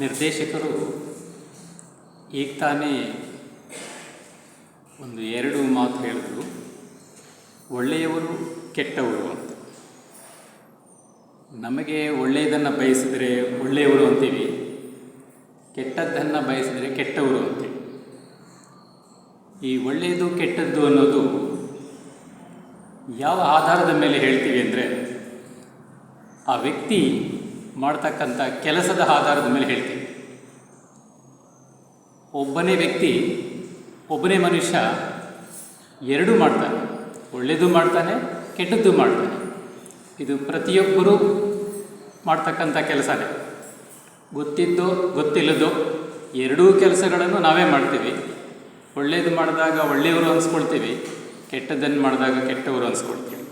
ನಿರ್ದೇಶಕರು ಈಗ ತಾನೇ ಒಂದು ಎರಡು ಮಾತು ಹೇಳಿದ್ರು. ಒಳ್ಳೆಯವರು ಕೆಟ್ಟವರು. ಅಂತ ನಮಗೆ ಒಳ್ಳೆಯದನ್ನು ಬಯಸಿದರೆ ಒಳ್ಳೆಯವರು ಅಂತೀವಿ. ಕೆಟ್ಟದ್ದನ್ನು ಬಯಸಿದರೆ ಕೆಟ್ಟವರು ಅಂತೀವಿ. ಈ ಒಳ್ಳೆಯದು ಕೆಟ್ಟದ್ದು ಅನ್ನೋದು ಯಾವ ಆಧಾರದ ಮೇಲೆ ಹೇಳ್ತೀವಿ ಅಂದರೆ, ಆ ವ್ಯಕ್ತಿ ಮಾಡ್ತಕ್ಕಂಥ ಕೆಲಸದ ಆಧಾರದ ಮೇಲೆ ಹೇಳ್ತೀನಿ. ಒಬ್ಬನೇ ವ್ಯಕ್ತಿ, ಒಬ್ಬನೇ ಮನುಷ್ಯ ಎರಡೂ ಮಾಡ್ತಾನೆ. ಒಳ್ಳೆಯದು ಮಾಡ್ತಾನೆ, ಕೆಟ್ಟದ್ದು ಮಾಡ್ತಾನೆ. ಇದು ಪ್ರತಿಯೊಬ್ಬರೂ ಮಾಡ್ತಕ್ಕಂಥ ಕೆಲಸನೇ. ಗೊತ್ತಿದ್ದೋ, ಗೊತ್ತಿಲ್ಲದೋ ಎರಡೂ ಕೆಲಸಗಳನ್ನು ನಾವೇ ಮಾಡ್ತೀವಿ. ಒಳ್ಳೆಯದು ಮಾಡಿದಾಗ ಒಳ್ಳೆಯವರು ಅನ್ಸ್ಕೊಳ್ತೀವಿ, ಕೆಟ್ಟದ್ದನ್ನು ಮಾಡಿದಾಗ ಕೆಟ್ಟವರು ಅನ್ಸ್ಕೊಳ್ತೀವಿ.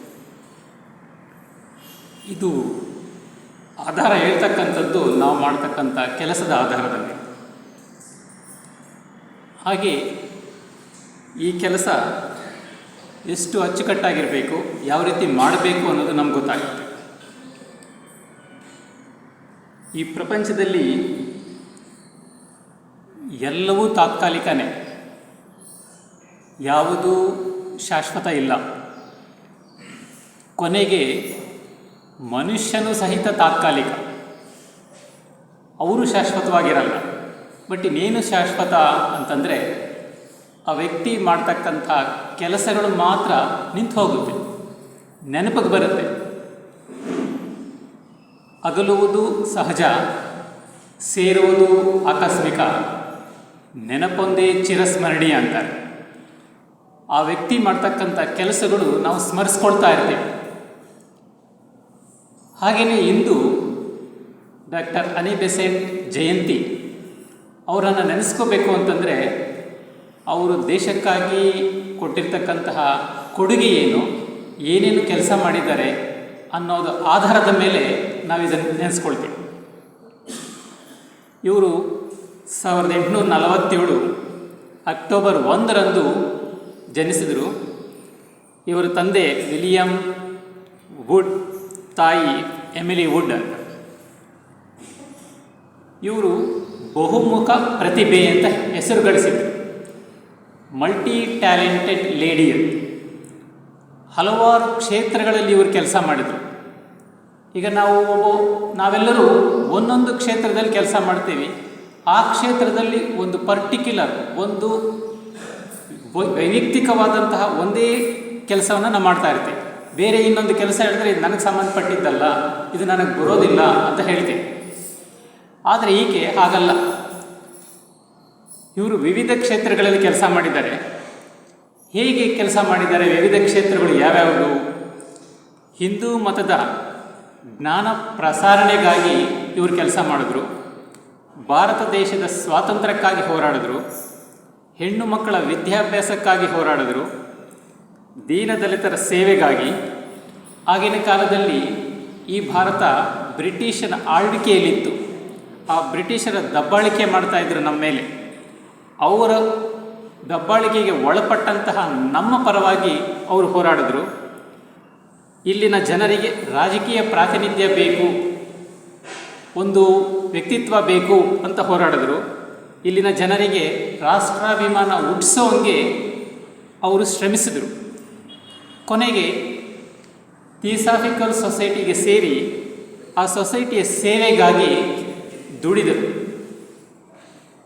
ಇದು ಆಧಾರ ಹೇಳ್ತಕ್ಕಂಥದ್ದು ನಾವು ಮಾಡ್ತಕ್ಕಂಥ ಕೆಲಸದ ಆಧಾರದಲ್ಲಿ. ಹಾಗೆ ಈ ಕೆಲಸ ಎಷ್ಟು ಅಚ್ಚುಕಟ್ಟಾಗಿರಬೇಕು, ಯಾವ ರೀತಿ ಮಾಡಬೇಕು ಅನ್ನೋದು ನಮ್ಗೆ ಗೊತ್ತಾಗುತ್ತೆ. ಈ ಪ್ರಪಂಚದಲ್ಲಿ ಎಲ್ಲವೂ ತಾತ್ಕಾಲಿಕನೇ. ಯಾವುದೂ ಶಾಶ್ವತ ಇಲ್ಲ. ಕೊನೆಗೆ ಮನುಷ್ಯನು ಸಹಿತ ತಾತ್ಕಾಲಿಕ. ಅವರು ಶಾಶ್ವತವಾಗಿರಲ್ಲ. ಬಟ್ ಇನ್ನೇನು ಶಾಶ್ವತ ಅಂತಂದರೆ ಆ ವ್ಯಕ್ತಿ ಮಾಡ್ತಕ್ಕಂಥ ಕೆಲಸಗಳು ಮಾತ್ರ ನಿಂತು ಹೋಗುತ್ತೆ. ನೆನಪಿಗೆ ಬರುತ್ತೆ. ಅಗಲುವುದು ಸಹಜ, ಸೇರುವುದು ಆಕಸ್ಮಿಕ. ನೆನಪೊಂದೇ ಚಿರಸ್ಮರಣೀಯ ಅಂತಾರೆ. ಆ ವ್ಯಕ್ತಿ ಮಾಡ್ತಕ್ಕಂಥ ಕೆಲಸಗಳು ನಾವು ಸ್ಮರಿಸ್ಕೊಳ್ತಾ ಇರ್ತೀವಿ. ಹಾಗೆಯೇ ಇಂದು ಡಾಕ್ಟರ್ ಅನಿ ಬೆಸೆಂಟ್ ಜಯಂತಿ ಅವರನ್ನು ನೆನೆಸ್ಕೋಬೇಕು ಅಂತಂದರೆ ಅವರು ದೇಶಕ್ಕಾಗಿ ಕೊಟ್ಟಿರ್ತಕ್ಕಂತಹ ಕೊಡುಗೆ ಏನು, ಏನೇನು ಕೆಲಸ ಮಾಡಿದ್ದಾರೆ ಅನ್ನೋದು ಆಧಾರದ ಮೇಲೆ ನಾವು ಇದನ್ನು ನೆನೆಸ್ಕೊಳ್ತೀವಿ. ಇವರು ಸಾವಿರದ ಎಂಟುನೂರ ನಲವತ್ತೇಳು ಅಕ್ಟೋಬರ್ ಒಂದರಂದು ಜನಿಸಿದರು. ಇವರ ತಂದೆ ವಿಲಿಯಂ ವುಡ್ ತಾಯಿ ಎಮಿಲಿ ವುಡ್ ಇವರು ಬಹುಮುಖ ಪ್ರತಿಭೆ ಅಂತ ಹೆಸರು ಗಳಿಸಿದರು. ಮಲ್ಟಿ ಟ್ಯಾಲೆಂಟೆಡ್ ಲೇಡಿ ಅಂತ. ಹಲವಾರು ಕ್ಷೇತ್ರಗಳಲ್ಲಿ ಇವರು ಕೆಲಸ ಮಾಡಿದರು. ಈಗ ನಾವು ನಾವೆಲ್ಲರೂ ಒಂದೊಂದು ಕ್ಷೇತ್ರದಲ್ಲಿ ಕೆಲಸ ಮಾಡ್ತೀವಿ. ಆ ಕ್ಷೇತ್ರದಲ್ಲಿ ಒಂದು ಪರ್ಟಿಕ್ಯುಲರ್ ಒಂದು ವೈಯಕ್ತಿಕವಾದಂತಹ ಒಂದೇ ಕೆಲಸವನ್ನು ನಾವು ಮಾಡ್ತಾ ಇರ್ತೀವಿ. ಬೇರೆ ಇನ್ನೊಂದು ಕೆಲಸ ಹೇಳಿದ್ರೆ ಇದು ನನಗೆ ಸಂಬಂಧಪಟ್ಟಿದ್ದಲ್ಲ, ಇದು ನನಗೆ ಬರೋದಿಲ್ಲ ಅಂತ ಹೇಳಿದೆ ಆದರೆ ಈಕೆ ಹಾಗಲ್ಲ. ಇವರು ವಿವಿಧ ಕ್ಷೇತ್ರಗಳಲ್ಲಿ ಕೆಲಸ ಮಾಡಿದ್ದಾರೆ. ಹೇಗೆ ಕೆಲಸ ಮಾಡಿದ್ದಾರೆ, ವಿವಿಧ ಕ್ಷೇತ್ರಗಳು ಯಾವ್ಯಾವುದು? ಹಿಂದೂ ಮತದ ಜ್ಞಾನ ಪ್ರಸಾರಣೆಗಾಗಿ ಇವರು ಕೆಲಸ ಮಾಡಿದ್ರು. ಭಾರತ ದೇಶದ ಸ್ವಾತಂತ್ರ್ಯಕ್ಕಾಗಿ ಹೋರಾಡಿದ್ರು. ಹೆಣ್ಣು ಮಕ್ಕಳ ವಿದ್ಯಾಭ್ಯಾಸಕ್ಕಾಗಿ ಹೋರಾಡಿದ್ರು. ದೀನದಲಿತರ ಸೇವೆಗಾಗಿ ಆಗಿನ ಕಾಲದಲ್ಲಿ ಈ ಭಾರತ ಬ್ರಿಟಿಷರ ಆಳ್ವಿಕೆಯಲ್ಲಿತ್ತು. ಆ ಬ್ರಿಟಿಷರ ದಬ್ಬಾಳಿಕೆ ಮಾಡ್ತಾ ಇದ್ರು ನಮ್ಮ ಮೇಲೆ. ಅವರ ದಬ್ಬಾಳಿಕೆಗೆ ಒಳಪಟ್ಟಂತಹ ನಮ್ಮ ಪರವಾಗಿ ಅವರು ಹೋರಾಡಿದ್ರು. ಇಲ್ಲಿನ ಜನರಿಗೆ ರಾಜಕೀಯ ಪ್ರಾತಿನಿಧ್ಯ ಬೇಕು, ಒಂದು ವ್ಯಕ್ತಿತ್ವ ಬೇಕು ಅಂತ ಹೋರಾಡಿದ್ರು. ಇಲ್ಲಿನ ಜನರಿಗೆ ರಾಷ್ಟ್ರಾಭಿಮಾನ ಹುಟ್ಟಿಸೋಂಗೆ ಅವರು ಶ್ರಮಿಸಿದರು. ಕೊನೆಗೆ ಥಿಯೋಸಾಫಿಕಲ್ ಸೊಸೈಟಿಗೆ ಸೇರಿ ಆ ಸೊಸೈಟಿಯ ಸೇವೆಗಾಗಿ ದುಡಿದರು.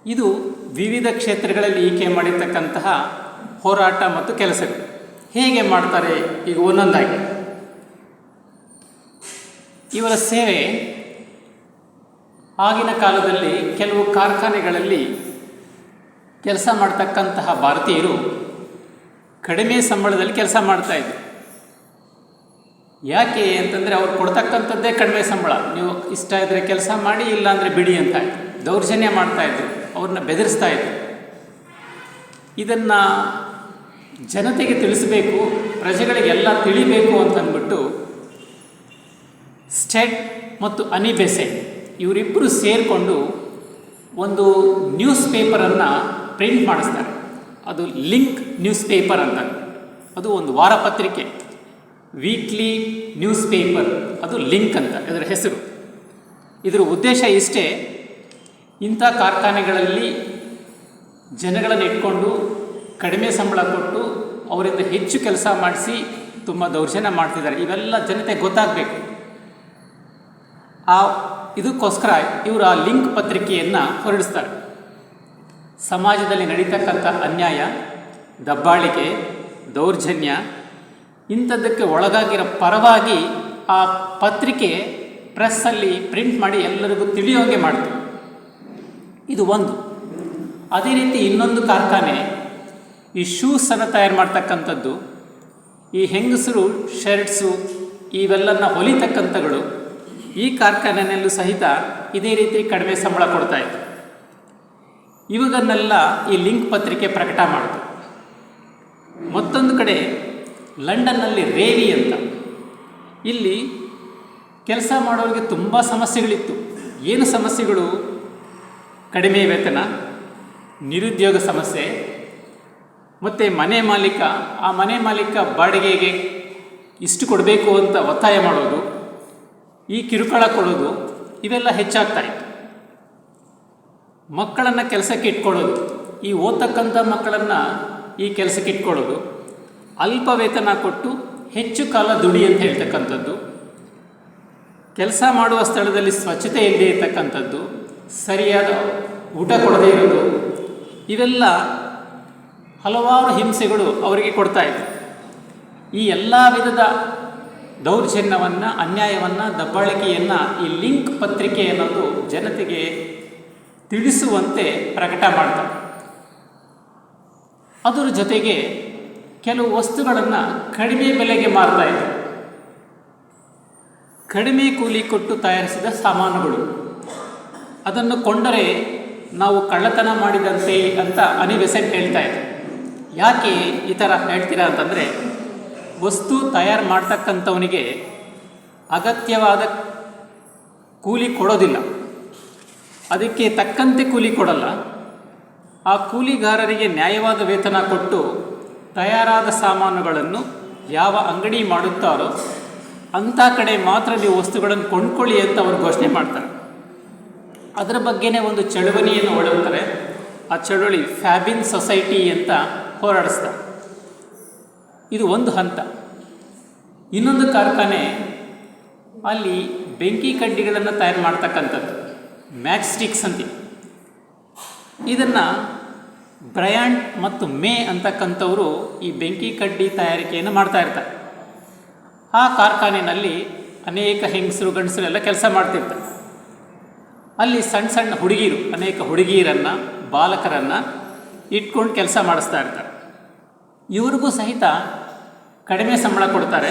ಇದು ವಿವಿಧ ಕ್ಷೇತ್ರಗಳಲ್ಲಿ ಈಕೆ ಮಾಡಿರ್ತಕ್ಕಂತಹ ಹೋರಾಟ ಮತ್ತು ಕೆಲಸಗಳು. ಹೇಗೆ ಮಾಡ್ತಾರೆ ಈಗ ಒಂದೊಂದಾಗಿ. ಇವರ ಸೇವೆ ಆಗಿನ ಕಾಲದಲ್ಲಿ ಕೆಲವು ಕಾರ್ಖಾನೆಗಳಲ್ಲಿ ಕೆಲಸ ಮಾಡ್ತಕ್ಕಂತಹ ಭಾರತೀಯರು ಕಡಿಮೆ ಸಂಬಳದಲ್ಲಿ ಕೆಲಸ ಮಾಡ್ತಾ ಇದ್ದರು ಯಾಕೆ ಅಂತಂದರೆ ಅವ್ರು ಕೊಡ್ತಕ್ಕಂಥದ್ದೇ ಕಡಿಮೆ ಸಂಬಳ. ನೀವು ಇಷ್ಟ ಇದ್ದರೆ ಕೆಲಸ ಮಾಡಿ ಇಲ್ಲಾಂದರೆ ಬಿಡಿ ಅಂತ ದೌರ್ಜನ್ಯ ಇದ್ದರು ಅವ್ರನ್ನ ಬೆದರಿಸ್ತಾ ಇದ್ರು. ಇದನ್ನು ಜನತೆಗೆ ತಿಳಿಸಬೇಕು ಪ್ರಜೆಗಳಿಗೆಲ್ಲ ತಿಳಿಬೇಕು ಅಂತಂದ್ಬಿಟ್ಟು ಸ್ಟೆಟ್ ಸ್ಟೆಡ್ ಮತ್ತು ಅನಿಬೆಸೆ ಇವರಿಬ್ಬರು ಸೇರಿಕೊಂಡು ಒಂದು ನ್ಯೂಸ್ ಪೇಪರನ್ನು ಪ್ರಿಂಟ್ ಮಾಡಿಸ್ತಾರೆ. ಅದು ಲಿಂಕ್ ನ್ಯೂಸ್ ಪೇಪರ್ ಅಂತ. ಅದು ಒಂದು ವಾರಪತ್ರಿಕೆ. ವೀಕ್ಲಿ ನ್ಯೂಸ್ ಪೇಪರ್ ಅದು ಲಿಂಕ್ ಅಂತ, ಇದರ ಹೆಸರು. ಇದರ ಉದ್ದೇಶ ಇಷ್ಟೇ, ಇಂಥ ಕಾರ್ಖಾನೆಗಳಲ್ಲಿ ಜನಗಳನ್ನು ಇಟ್ಕೊಂಡು ಕಡಿಮೆ ಸಂಬಳ ಕೊಟ್ಟು ಅವರಿಂದ ಹೆಚ್ಚು ಕೆಲಸ ಮಾಡಿಸಿ ತುಂಬ ದೌರ್ಜನ್ಯ ಮಾಡ್ತಿದ್ದಾರೆ. ಇವೆಲ್ಲ ಜನತೆ ಗೊತ್ತಾಗಬೇಕು. ಆ, ಇದಕ್ಕೋಸ್ಕರ ಇವರು ಆ ಲಿಂಕ್ ಪತ್ರಿಕೆಯನ್ನು ಹೊರಡಿಸ್ತಾರೆ. ಸಮಾಜದಲ್ಲಿ ನಡೀತಕ್ಕಂಥ ಅನ್ಯಾಯ, ದಬ್ಬಾಳಿಕೆ, ದೌರ್ಜನ್ಯ ಇಂಥದ್ದಕ್ಕೆ ಒಳಗಾಗಿರೋ ಪರವಾಗಿ ಆ ಪತ್ರಿಕೆ ಪ್ರೆಸ್ಸಲ್ಲಿ ಪ್ರಿಂಟ್ ಮಾಡಿ ಎಲ್ಲರಿಗೂ ತಿಳಿಯೋಂಗೆ ಮಾಡ್ತು. ಇದು ಒಂದು. ಅದೇ ರೀತಿ ಇನ್ನೊಂದು ಕಾರ್ಖಾನೆ, ಈ ಶೂಸನ್ನು ತಯಾರು ಮಾಡ್ತಕ್ಕಂಥದ್ದು, ಈ ಹೆಂಗಸರು, ಶರ್ಟ್ಸು ಇವೆಲ್ಲನ ಹೊಲಿತಕ್ಕಂಥಗಳು ಈ ಕಾರ್ಖಾನೆಯಲ್ಲೂ ಸಹಿತ ಇದೇ ರೀತಿ ಕಡಿಮೆ ಸಂಬಳ ಕೊಡ್ತಾ ಇತ್ತು. ಇವುಗಳನ್ನೆಲ್ಲ ಈ ಲಿಂಕ್ ಪತ್ರಿಕೆ ಪ್ರಕಟ ಮಾಡಿತು ಮತ್ತೊಂದು ಕಡೆ, ಲಂಡನ್ನಲ್ಲಿ ರೇವಿ ಅಂತ. ಇಲ್ಲಿ ಕೆಲಸ ಮಾಡೋರಿಗೆ ತುಂಬ ಸಮಸ್ಯೆಗಳಿತ್ತು. ಏನು ಸಮಸ್ಯೆಗಳು? ಕಡಿಮೆ ವೇತನ, ನಿರುದ್ಯೋಗ ಸಮಸ್ಯೆ, ಮತ್ತು ಮನೆ ಮಾಲೀಕ. ಆ ಮನೆ ಮಾಲೀಕ ಬಾಡಿಗೆಗೆ ಇಷ್ಟು ಕೊಡಬೇಕು ಅಂತ ಒತ್ತಾಯ ಮಾಡೋದು, ಈ ಕಿರುಕುಳ ಕೊಡೋದು, ಇವೆಲ್ಲ ಹೆಚ್ಚಾಗ್ತಾ ಮಕ್ಕಳನ್ನು ಕೆಲಸಕ್ಕೆ ಇಟ್ಕೊಳ್ಳೋದು. ಈ ಓದ್ತಕ್ಕಂಥ ಮಕ್ಕಳನ್ನು ಈ ಕೆಲಸಕ್ಕೆ ಇಟ್ಕೊಳ್ಳೋದು. ಅಲ್ಪ ವೇತನ ಕೊಟ್ಟು ಹೆಚ್ಚು ಕಾಲ ದುಡಿ ಅಂತ ಹೇಳ್ತಕ್ಕಂಥದ್ದು. ಕೆಲಸ ಮಾಡುವ ಸ್ಥಳದಲ್ಲಿ ಸ್ವಚ್ಛತೆ ಇಲ್ಲದೆ ಇರತಕ್ಕಂಥದ್ದು. ಸರಿಯಾದ ಊಟ ಕೊಡದೇ ಇರೋದು. ಇವೆಲ್ಲ ಹಲವಾರು ಹಿಂಸೆಗಳು ಅವರಿಗೆ ಕೊಡ್ತಾ ಇದೆ. ಈ ಎಲ್ಲ ವಿಧದ ದೌರ್ಜನ್ಯವನ್ನು, ಅನ್ಯಾಯವನ್ನು, ದಬ್ಬಾಳಿಕೆಯನ್ನು ಈ ಲಿಂಕ್ ಪತ್ರಿಕೆ ಅನ್ನೋದು ಜನತೆಗೆ ತಿಳಿಸುವಂತೆ ಪ್ರಕಟ ಮಾಡ್ತಾರೆ. ಅದರ ಜೊತೆಗೆ ಕೆಲವು ವಸ್ತುಗಳನ್ನು ಕಡಿಮೆ ಬೆಲೆಗೆ ಮಾರ್ತಾ ಇದ್ದರು. ಕಡಿಮೆ ಕೂಲಿ ಕೊಟ್ಟು ತಯಾರಿಸಿದ ಸಾಮಾನುಗಳು. ಅದನ್ನು ಕೊಂಡರೆ ನಾವು ಕಳ್ಳತನ ಮಾಡಿದಂತೆ ಅಂತ ಅನಿವೆಸೆಂಟ್ ಹೇಳ್ತಾ ಇದ್ದರು ಯಾಕೆ ಈ ಥರ ಹೇಳ್ತೀರಾ ಅಂತಂದರೆ, ವಸ್ತು ತಯಾರು ಮಾಡ್ತಕ್ಕಂಥವನಿಗೆ ಅಗತ್ಯವಾದ ಕೂಲಿ ಕೊಡೋದಿಲ್ಲ. ಅದಕ್ಕೆ ತಕ್ಕಂತೆ ಕೂಲಿ ಕೊಡಲ್ಲ. ಆ ಕೂಲಿಗಾರರಿಗೆ ನ್ಯಾಯವಾದ ವೇತನ ಕೊಟ್ಟು ತಯಾರಾದ ಸಾಮಾನುಗಳನ್ನು ಯಾವ ಅಂಗಡಿ ಮಾಡುತ್ತಾರೋ ಅಂಥ ಕಡೆ ಮಾತ್ರ ನೀವು ವಸ್ತುಗಳನ್ನು ಕೊಂಡ್ಕೊಳ್ಳಿ ಅಂತ ಅವರು ಘೋಷಣೆ ಮಾಡ್ತಾರೆ. ಅದರ ಬಗ್ಗೆನೇ ಒಂದು ಚಳುವಳಿಯನ್ನು ಹೊರಡ್ತಾರೆ ಆ ಚಳುವಳಿ ಫ್ಯಾಬಿನ್ ಸೊಸೈಟಿ ಅಂತ ಹೋರಾಡಿಸ್ತಾರೆ. ಇದು ಒಂದು ಹಂತ. ಇನ್ನೊಂದು ಕಾರ್ಖಾನೆ ಅಲ್ಲಿ ಬೆಂಕಿ ಕಡ್ಡಿಗಳನ್ನು ತಯಾರು ಮಾಡ್ತಕ್ಕಂಥದ್ದು. ಮ್ಯಾಕ್ಸ್ಟಿಕ್ಸ್ ಅಂತ ಇದನ್ನು ಬ್ರಯಾಂಡ್ ಮತ್ತು ಮೇ ಅಂತಕ್ಕಂಥವರು ಈ ಬೆಂಕಿ ಕಡ್ಡಿ ತಯಾರಿಕೆಯನ್ನು ಮಾಡ್ತಾ ಇರ್ತಾರೆ. ಆ ಕಾರ್ಖಾನೆಯಲ್ಲಿ ಅನೇಕ ಹೆಂಗಸರು ಗಂಡಸರು ಎಲ್ಲ ಕೆಲಸ ಮಾಡ್ತಿರ್ತಾರೆ. ಅಲ್ಲಿ ಸಣ್ಣ ಸಣ್ಣ ಹುಡುಗಿರು, ಅನೇಕ ಹುಡುಗಿಯರನ್ನು ಬಾಲಕರನ್ನು ಇಟ್ಕೊಂಡು ಕೆಲಸ ಮಾಡಿಸ್ತಾ ಇರ್ತಾರೆ. ಇವ್ರಿಗೂ ಸಹಿತ ಕಡಿಮೆ ಸಂಬಳ ಕೊಡ್ತಾರೆ.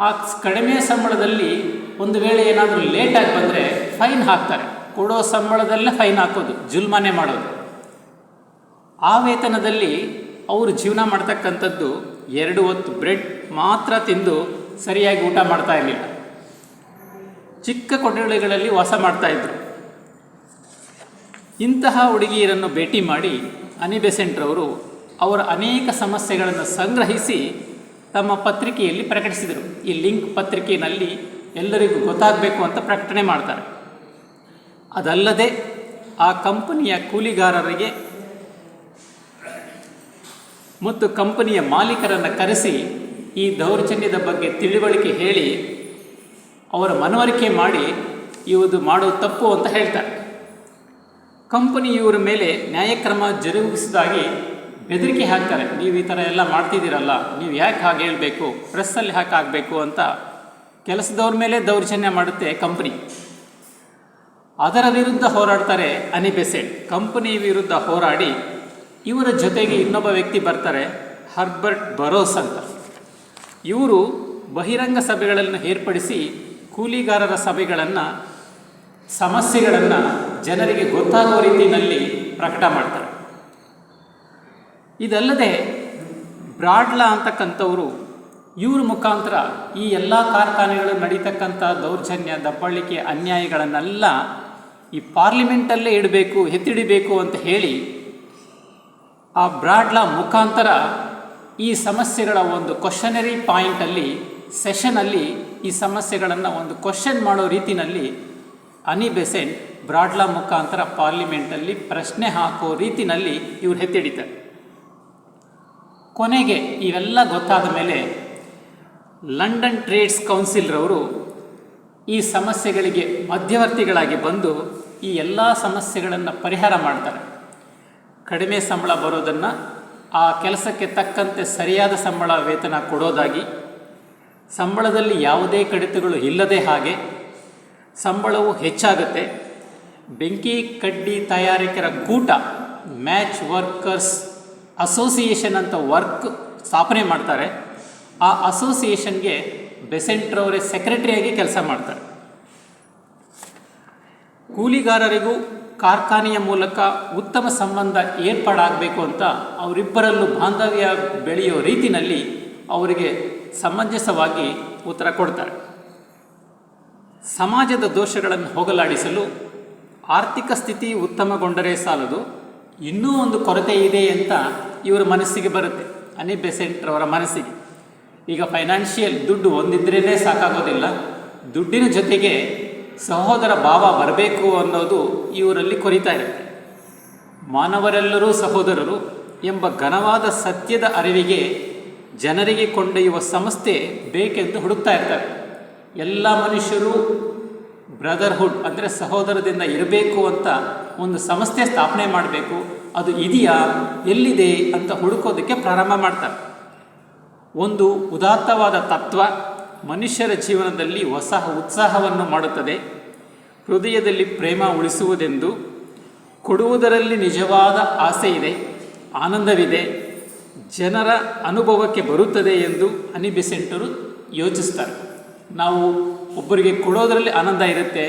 ಆ ಕಡಿಮೆ ಸಂಬಳದಲ್ಲಿ ಒಂದು ವೇಳೆ ಏನಾದರೂ ಲೇಟಾಗಿ ಬಂದರೆ ಫೈನ್ ಹಾಕ್ತಾರೆ. ಕೊಡೋ ಸಂಬಳದಲ್ಲೇ ಫೈನ್ ಹಾಕೋದು, ಜುಲ್ಮಾನೆ ಮಾಡೋದು. ಆ ವೇತನದಲ್ಲಿ ಅವರು ಜೀವನ ಮಾಡ್ತಕ್ಕಂಥದ್ದು ಎರಡು ಹೊತ್ತು ಬ್ರೆಡ್ ಮಾತ್ರ ತಿಂದು ಸರಿಯಾಗಿ ಊಟ ಮಾಡ್ತಾ ಇರಲಿಲ್ಲ. ಚಿಕ್ಕ ಕೊಠಡಿಗಳಲ್ಲಿ ವಾಸ ಮಾಡ್ತಾ ಇದ್ರು. ಇಂತಹ ಹುಡುಗಿಯರನ್ನು ಭೇಟಿ ಮಾಡಿ ಅನಿ ಬೆಸೆಂಟ್ರವರು ಅವರ ಅನೇಕ ಸಮಸ್ಯೆಗಳನ್ನು ಸಂಗ್ರಹಿಸಿ ತಮ್ಮ ಪತ್ರಿಕೆಯಲ್ಲಿ ಪ್ರಕಟಿಸಿದರು. ಈ ಲಿಂಕ್ ಪತ್ರಿಕೆಯಲ್ಲಿ ಎಲ್ಲರಿಗೂ ಗೊತ್ತಾಗಬೇಕು ಅಂತ ಪ್ರಕಟಣೆ ಮಾಡ್ತಾರೆ. ಅದಲ್ಲದೆ ಆ ಕಂಪನಿಯ ಕೂಲಿಗಾರರಿಗೆ ಮತ್ತು ಕಂಪನಿಯ ಮಾಲೀಕರನ್ನು ಕರೆಸಿ ಈ ದೌರ್ಜನ್ಯದ ಬಗ್ಗೆ ತಿಳಿವಳಿಕೆ ಹೇಳಿ ಅವರ ಮನವರಿಕೆ ಮಾಡಿ ಇವುದು ಮಾಡೋದು ತಪ್ಪು ಅಂತ ಹೇಳ್ತಾರೆ. ಕಂಪನಿ ಇವರ ಮೇಲೆ ನ್ಯಾಯಕ್ರಮ ಜರುಗಿಸಿದಾಗಿ ಬೆದರಿಕೆ ಹಾಕ್ತಾರೆ. ನೀವು ಈ ಥರ ಎಲ್ಲ ಮಾಡ್ತಿದ್ದೀರಲ್ಲ, ನೀವು ಯಾಕೆ ಹಾಗೆ ಹೇಳಬೇಕು, ಪ್ರೆಸ್ಸಲ್ಲಿ ಹಾಕಾಗಬೇಕು ಅಂತ ಕೆಲಸದವ್ರ ಮೇಲೆ ದೌರ್ಜನ್ಯ ಮಾಡುತ್ತೆ ಕಂಪನಿ. ಅದರ ವಿರುದ್ಧ ಹೋರಾಡ್ತಾರೆ ಅನಿಬೆಸೆ ಕಂಪನಿ ವಿರುದ್ಧ ಹೋರಾಡಿ ಇವರ ಜೊತೆಗೆ ಇನ್ನೊಬ್ಬ ವ್ಯಕ್ತಿ ಬರ್ತಾರೆ ಹರ್ಬರ್ಟ್ ಬರೋಸ್ ಅಂತ. ಇವರು ಬಹಿರಂಗ ಸಭೆಗಳನ್ನು ಏರ್ಪಡಿಸಿ ಕೂಲಿಗಾರರ ಸಭೆಗಳನ್ನು, ಸಮಸ್ಯೆಗಳನ್ನು ಜನರಿಗೆ ಗೊತ್ತಾಗುವ ರೀತಿಯಲ್ಲಿ ಪ್ರಕಟ ಮಾಡ್ತಾರೆ. ಇದಲ್ಲದೆ ಬ್ರಾಡ್ಲಾ ಅಂತಕ್ಕಂಥವರು ಇವ್ರ ಮುಖಾಂತರ ಈ ಎಲ್ಲ ಕಾರ್ಖಾನೆಗಳು ನಡೀತಕ್ಕಂಥ ದೌರ್ಜನ್ಯ, ದಬ್ಬಾಳಿಕೆ, ಅನ್ಯಾಯಗಳನ್ನೆಲ್ಲ ಈ ಪಾರ್ಲಿಮೆಂಟಲ್ಲೇ ಇಡಬೇಕು, ಎತ್ತಿಡಬೇಕು ಅಂತ ಹೇಳಿ ಆ ಬ್ರಾಡ್ಲಾ ಮುಖಾಂತರ ಈ ಸಮಸ್ಯೆಗಳ ಒಂದು ಕ್ವಶನರಿ ಪಾಯಿಂಟಲ್ಲಿ ಸೆಷನಲ್ಲಿ ಈ ಸಮಸ್ಯೆಗಳನ್ನು ಒಂದು ಕ್ವಶನ್ ಮಾಡೋ ರೀತಿಯಲ್ಲಿ ಅನಿ ಬೆಸೆಂಟ್ ಬ್ರಾಡ್ಲಾ ಮುಖಾಂತರ ಪಾರ್ಲಿಮೆಂಟಲ್ಲಿ ಪ್ರಶ್ನೆ ಹಾಕೋ ರೀತಿನಲ್ಲಿ ಇವರು ಎತ್ತಿಡಿತಾರೆ. ಕೊನೆಗೆ ಇವೆಲ್ಲ ಗೊತ್ತಾದ ಮೇಲೆ ಲಂಡನ್ ಟ್ರೇಡ್ಸ್ ಕೌನ್ಸಿಲ್ರವರು ಈ ಸಮಸ್ಯೆಗಳಿಗೆ ಮಧ್ಯವರ್ತಿಗಳಾಗಿ ಬಂದು ಈ ಎಲ್ಲ ಸಮಸ್ಯೆಗಳನ್ನು ಪರಿಹಾರ ಮಾಡ್ತಾರೆ. ಕಡಿಮೆ ಸಂಬಳ ಬರೋದನ್ನು ಆ ಕೆಲಸಕ್ಕೆ ತಕ್ಕಂತೆ ಸರಿಯಾದ ಸಂಬಳ ವೇತನ ಕೊಡೋದಾಗಿ, ಸಂಬಳದಲ್ಲಿ ಯಾವುದೇ ಕಡಿತಗಳು ಇಲ್ಲದೆ ಹಾಗೆ ಸಂಬಳವು ಹೆಚ್ಚಾಗುತ್ತೆ. ಬೆಂಕಿ ಕಡ್ಡಿ ತಯಾರಿಕರ ಕೂಟ, ಮ್ಯಾಚ್ ವರ್ಕರ್ಸ್ ಅಸೋಸಿಯೇಷನ್ ಅಂತ ವರ್ಕ್ ಸ್ಥಾಪನೆ ಮಾಡ್ತಾರೆ. ಆ ಅಸೋಸಿಯೇಷನ್ಗೆ ಬೆಸೆಂಟ್ರವರೇ ಸೆಕ್ರೆಟರಿಯಾಗಿ ಕೆಲಸ ಮಾಡ್ತಾರೆ. ಕೂಲಿಗಾರರಿಗೂ ಕಾರ್ಖಾನೆಯ ಮೂಲಕ ಉತ್ತಮ ಸಂಬಂಧ ಏರ್ಪಾಡಾಗಬೇಕು ಅಂತ ಅವರಿಬ್ಬರಲ್ಲೂ ಬಾಂಧವ್ಯ ಬೆಳೆಯೋ ರೀತಿಯಲ್ಲಿ ಅವರಿಗೆ ಸಮಂಜಸವಾಗಿ ಉತ್ತರ ಕೊಡ್ತಾರೆ. ಸಮಾಜದ ದೋಷಗಳನ್ನು ಹೋಗಲಾಡಿಸಲು ಆರ್ಥಿಕ ಸ್ಥಿತಿ ಉತ್ತಮಗೊಂಡರೆ ಸಾಲದು. ಇನ್ನೂ ಒಂದು ಕೊರತೆ ಇದೆ ಅಂತ ಇವರ ಮನಸ್ಸಿಗೆ ಬರುತ್ತೆ. ಅನಿ ಬೆಸೆಂಟ್ರವರ ಮನಸ್ಸಿಗೆ. ಈಗ ಫೈನಾನ್ಷಿಯಲ್ ದುಡ್ಡು ಒಂದಿದ್ರೇ ಸಾಕಾಗೋದಿಲ್ಲ. ದುಡ್ಡಿನ ಜೊತೆಗೆ ಸಹೋದರ ಭಾವ ಬರಬೇಕು ಅನ್ನೋದು ಇವರಲ್ಲಿ ಕೊರಿತಾ ಇರುತ್ತೆ. ಮಾನವರೆಲ್ಲರೂ ಸಹೋದರರು ಎಂಬ ಘನವಾದ ಸತ್ಯದ ಅರಿವಿಗೆ ಜನರಿಗೆ ಕೊಂಡೊಯ್ಯುವ ಸಂಸ್ಥೆ ಬೇಕೆಂದು ಹುಡುಕ್ತಾ ಇರ್ತಾರೆ. ಎಲ್ಲ ಮನುಷ್ಯರು ಬ್ರದರ್ಹುಡ್ ಅಂದರೆ ಸಹೋದರದಿಂದ ಇರಬೇಕು ಅಂತ ಒಂದು ಸಂಸ್ಥೆ ಸ್ಥಾಪನೆ ಮಾಡಬೇಕು, ಅದು ಇದೆಯಾ, ಎಲ್ಲಿದೆ ಅಂತ ಹುಡುಕೋದಕ್ಕೆ ಪ್ರಾರಂಭ ಮಾಡ್ತಾರೆ. ಒಂದು ಉದಾತ್ತವಾದ ತತ್ವ ಮನುಷ್ಯರ ಜೀವನದಲ್ಲಿ ಹೊಸ ಉತ್ಸಾಹವನ್ನು ಮಾಡುತ್ತದೆ. ಹೃದಯದಲ್ಲಿ ಪ್ರೇಮ ಉಳಿಸುವುದೆಂದು ಕೊಡುವುದರಲ್ಲಿ ನಿಜವಾದ ಆಸೆ ಇದೆ, ಆನಂದವಿದೆ, ಜನರ ಅನುಭವಕ್ಕೆ ಬರುತ್ತದೆ ಎಂದು ಅನಿಬೆಸೆಂಟರು ಯೋಚಿಸ್ತಾರೆ. ನಾವು ಒಬ್ಬರಿಗೆ ಕೊಡೋದರಲ್ಲಿ ಆನಂದ ಇರುತ್ತೆ,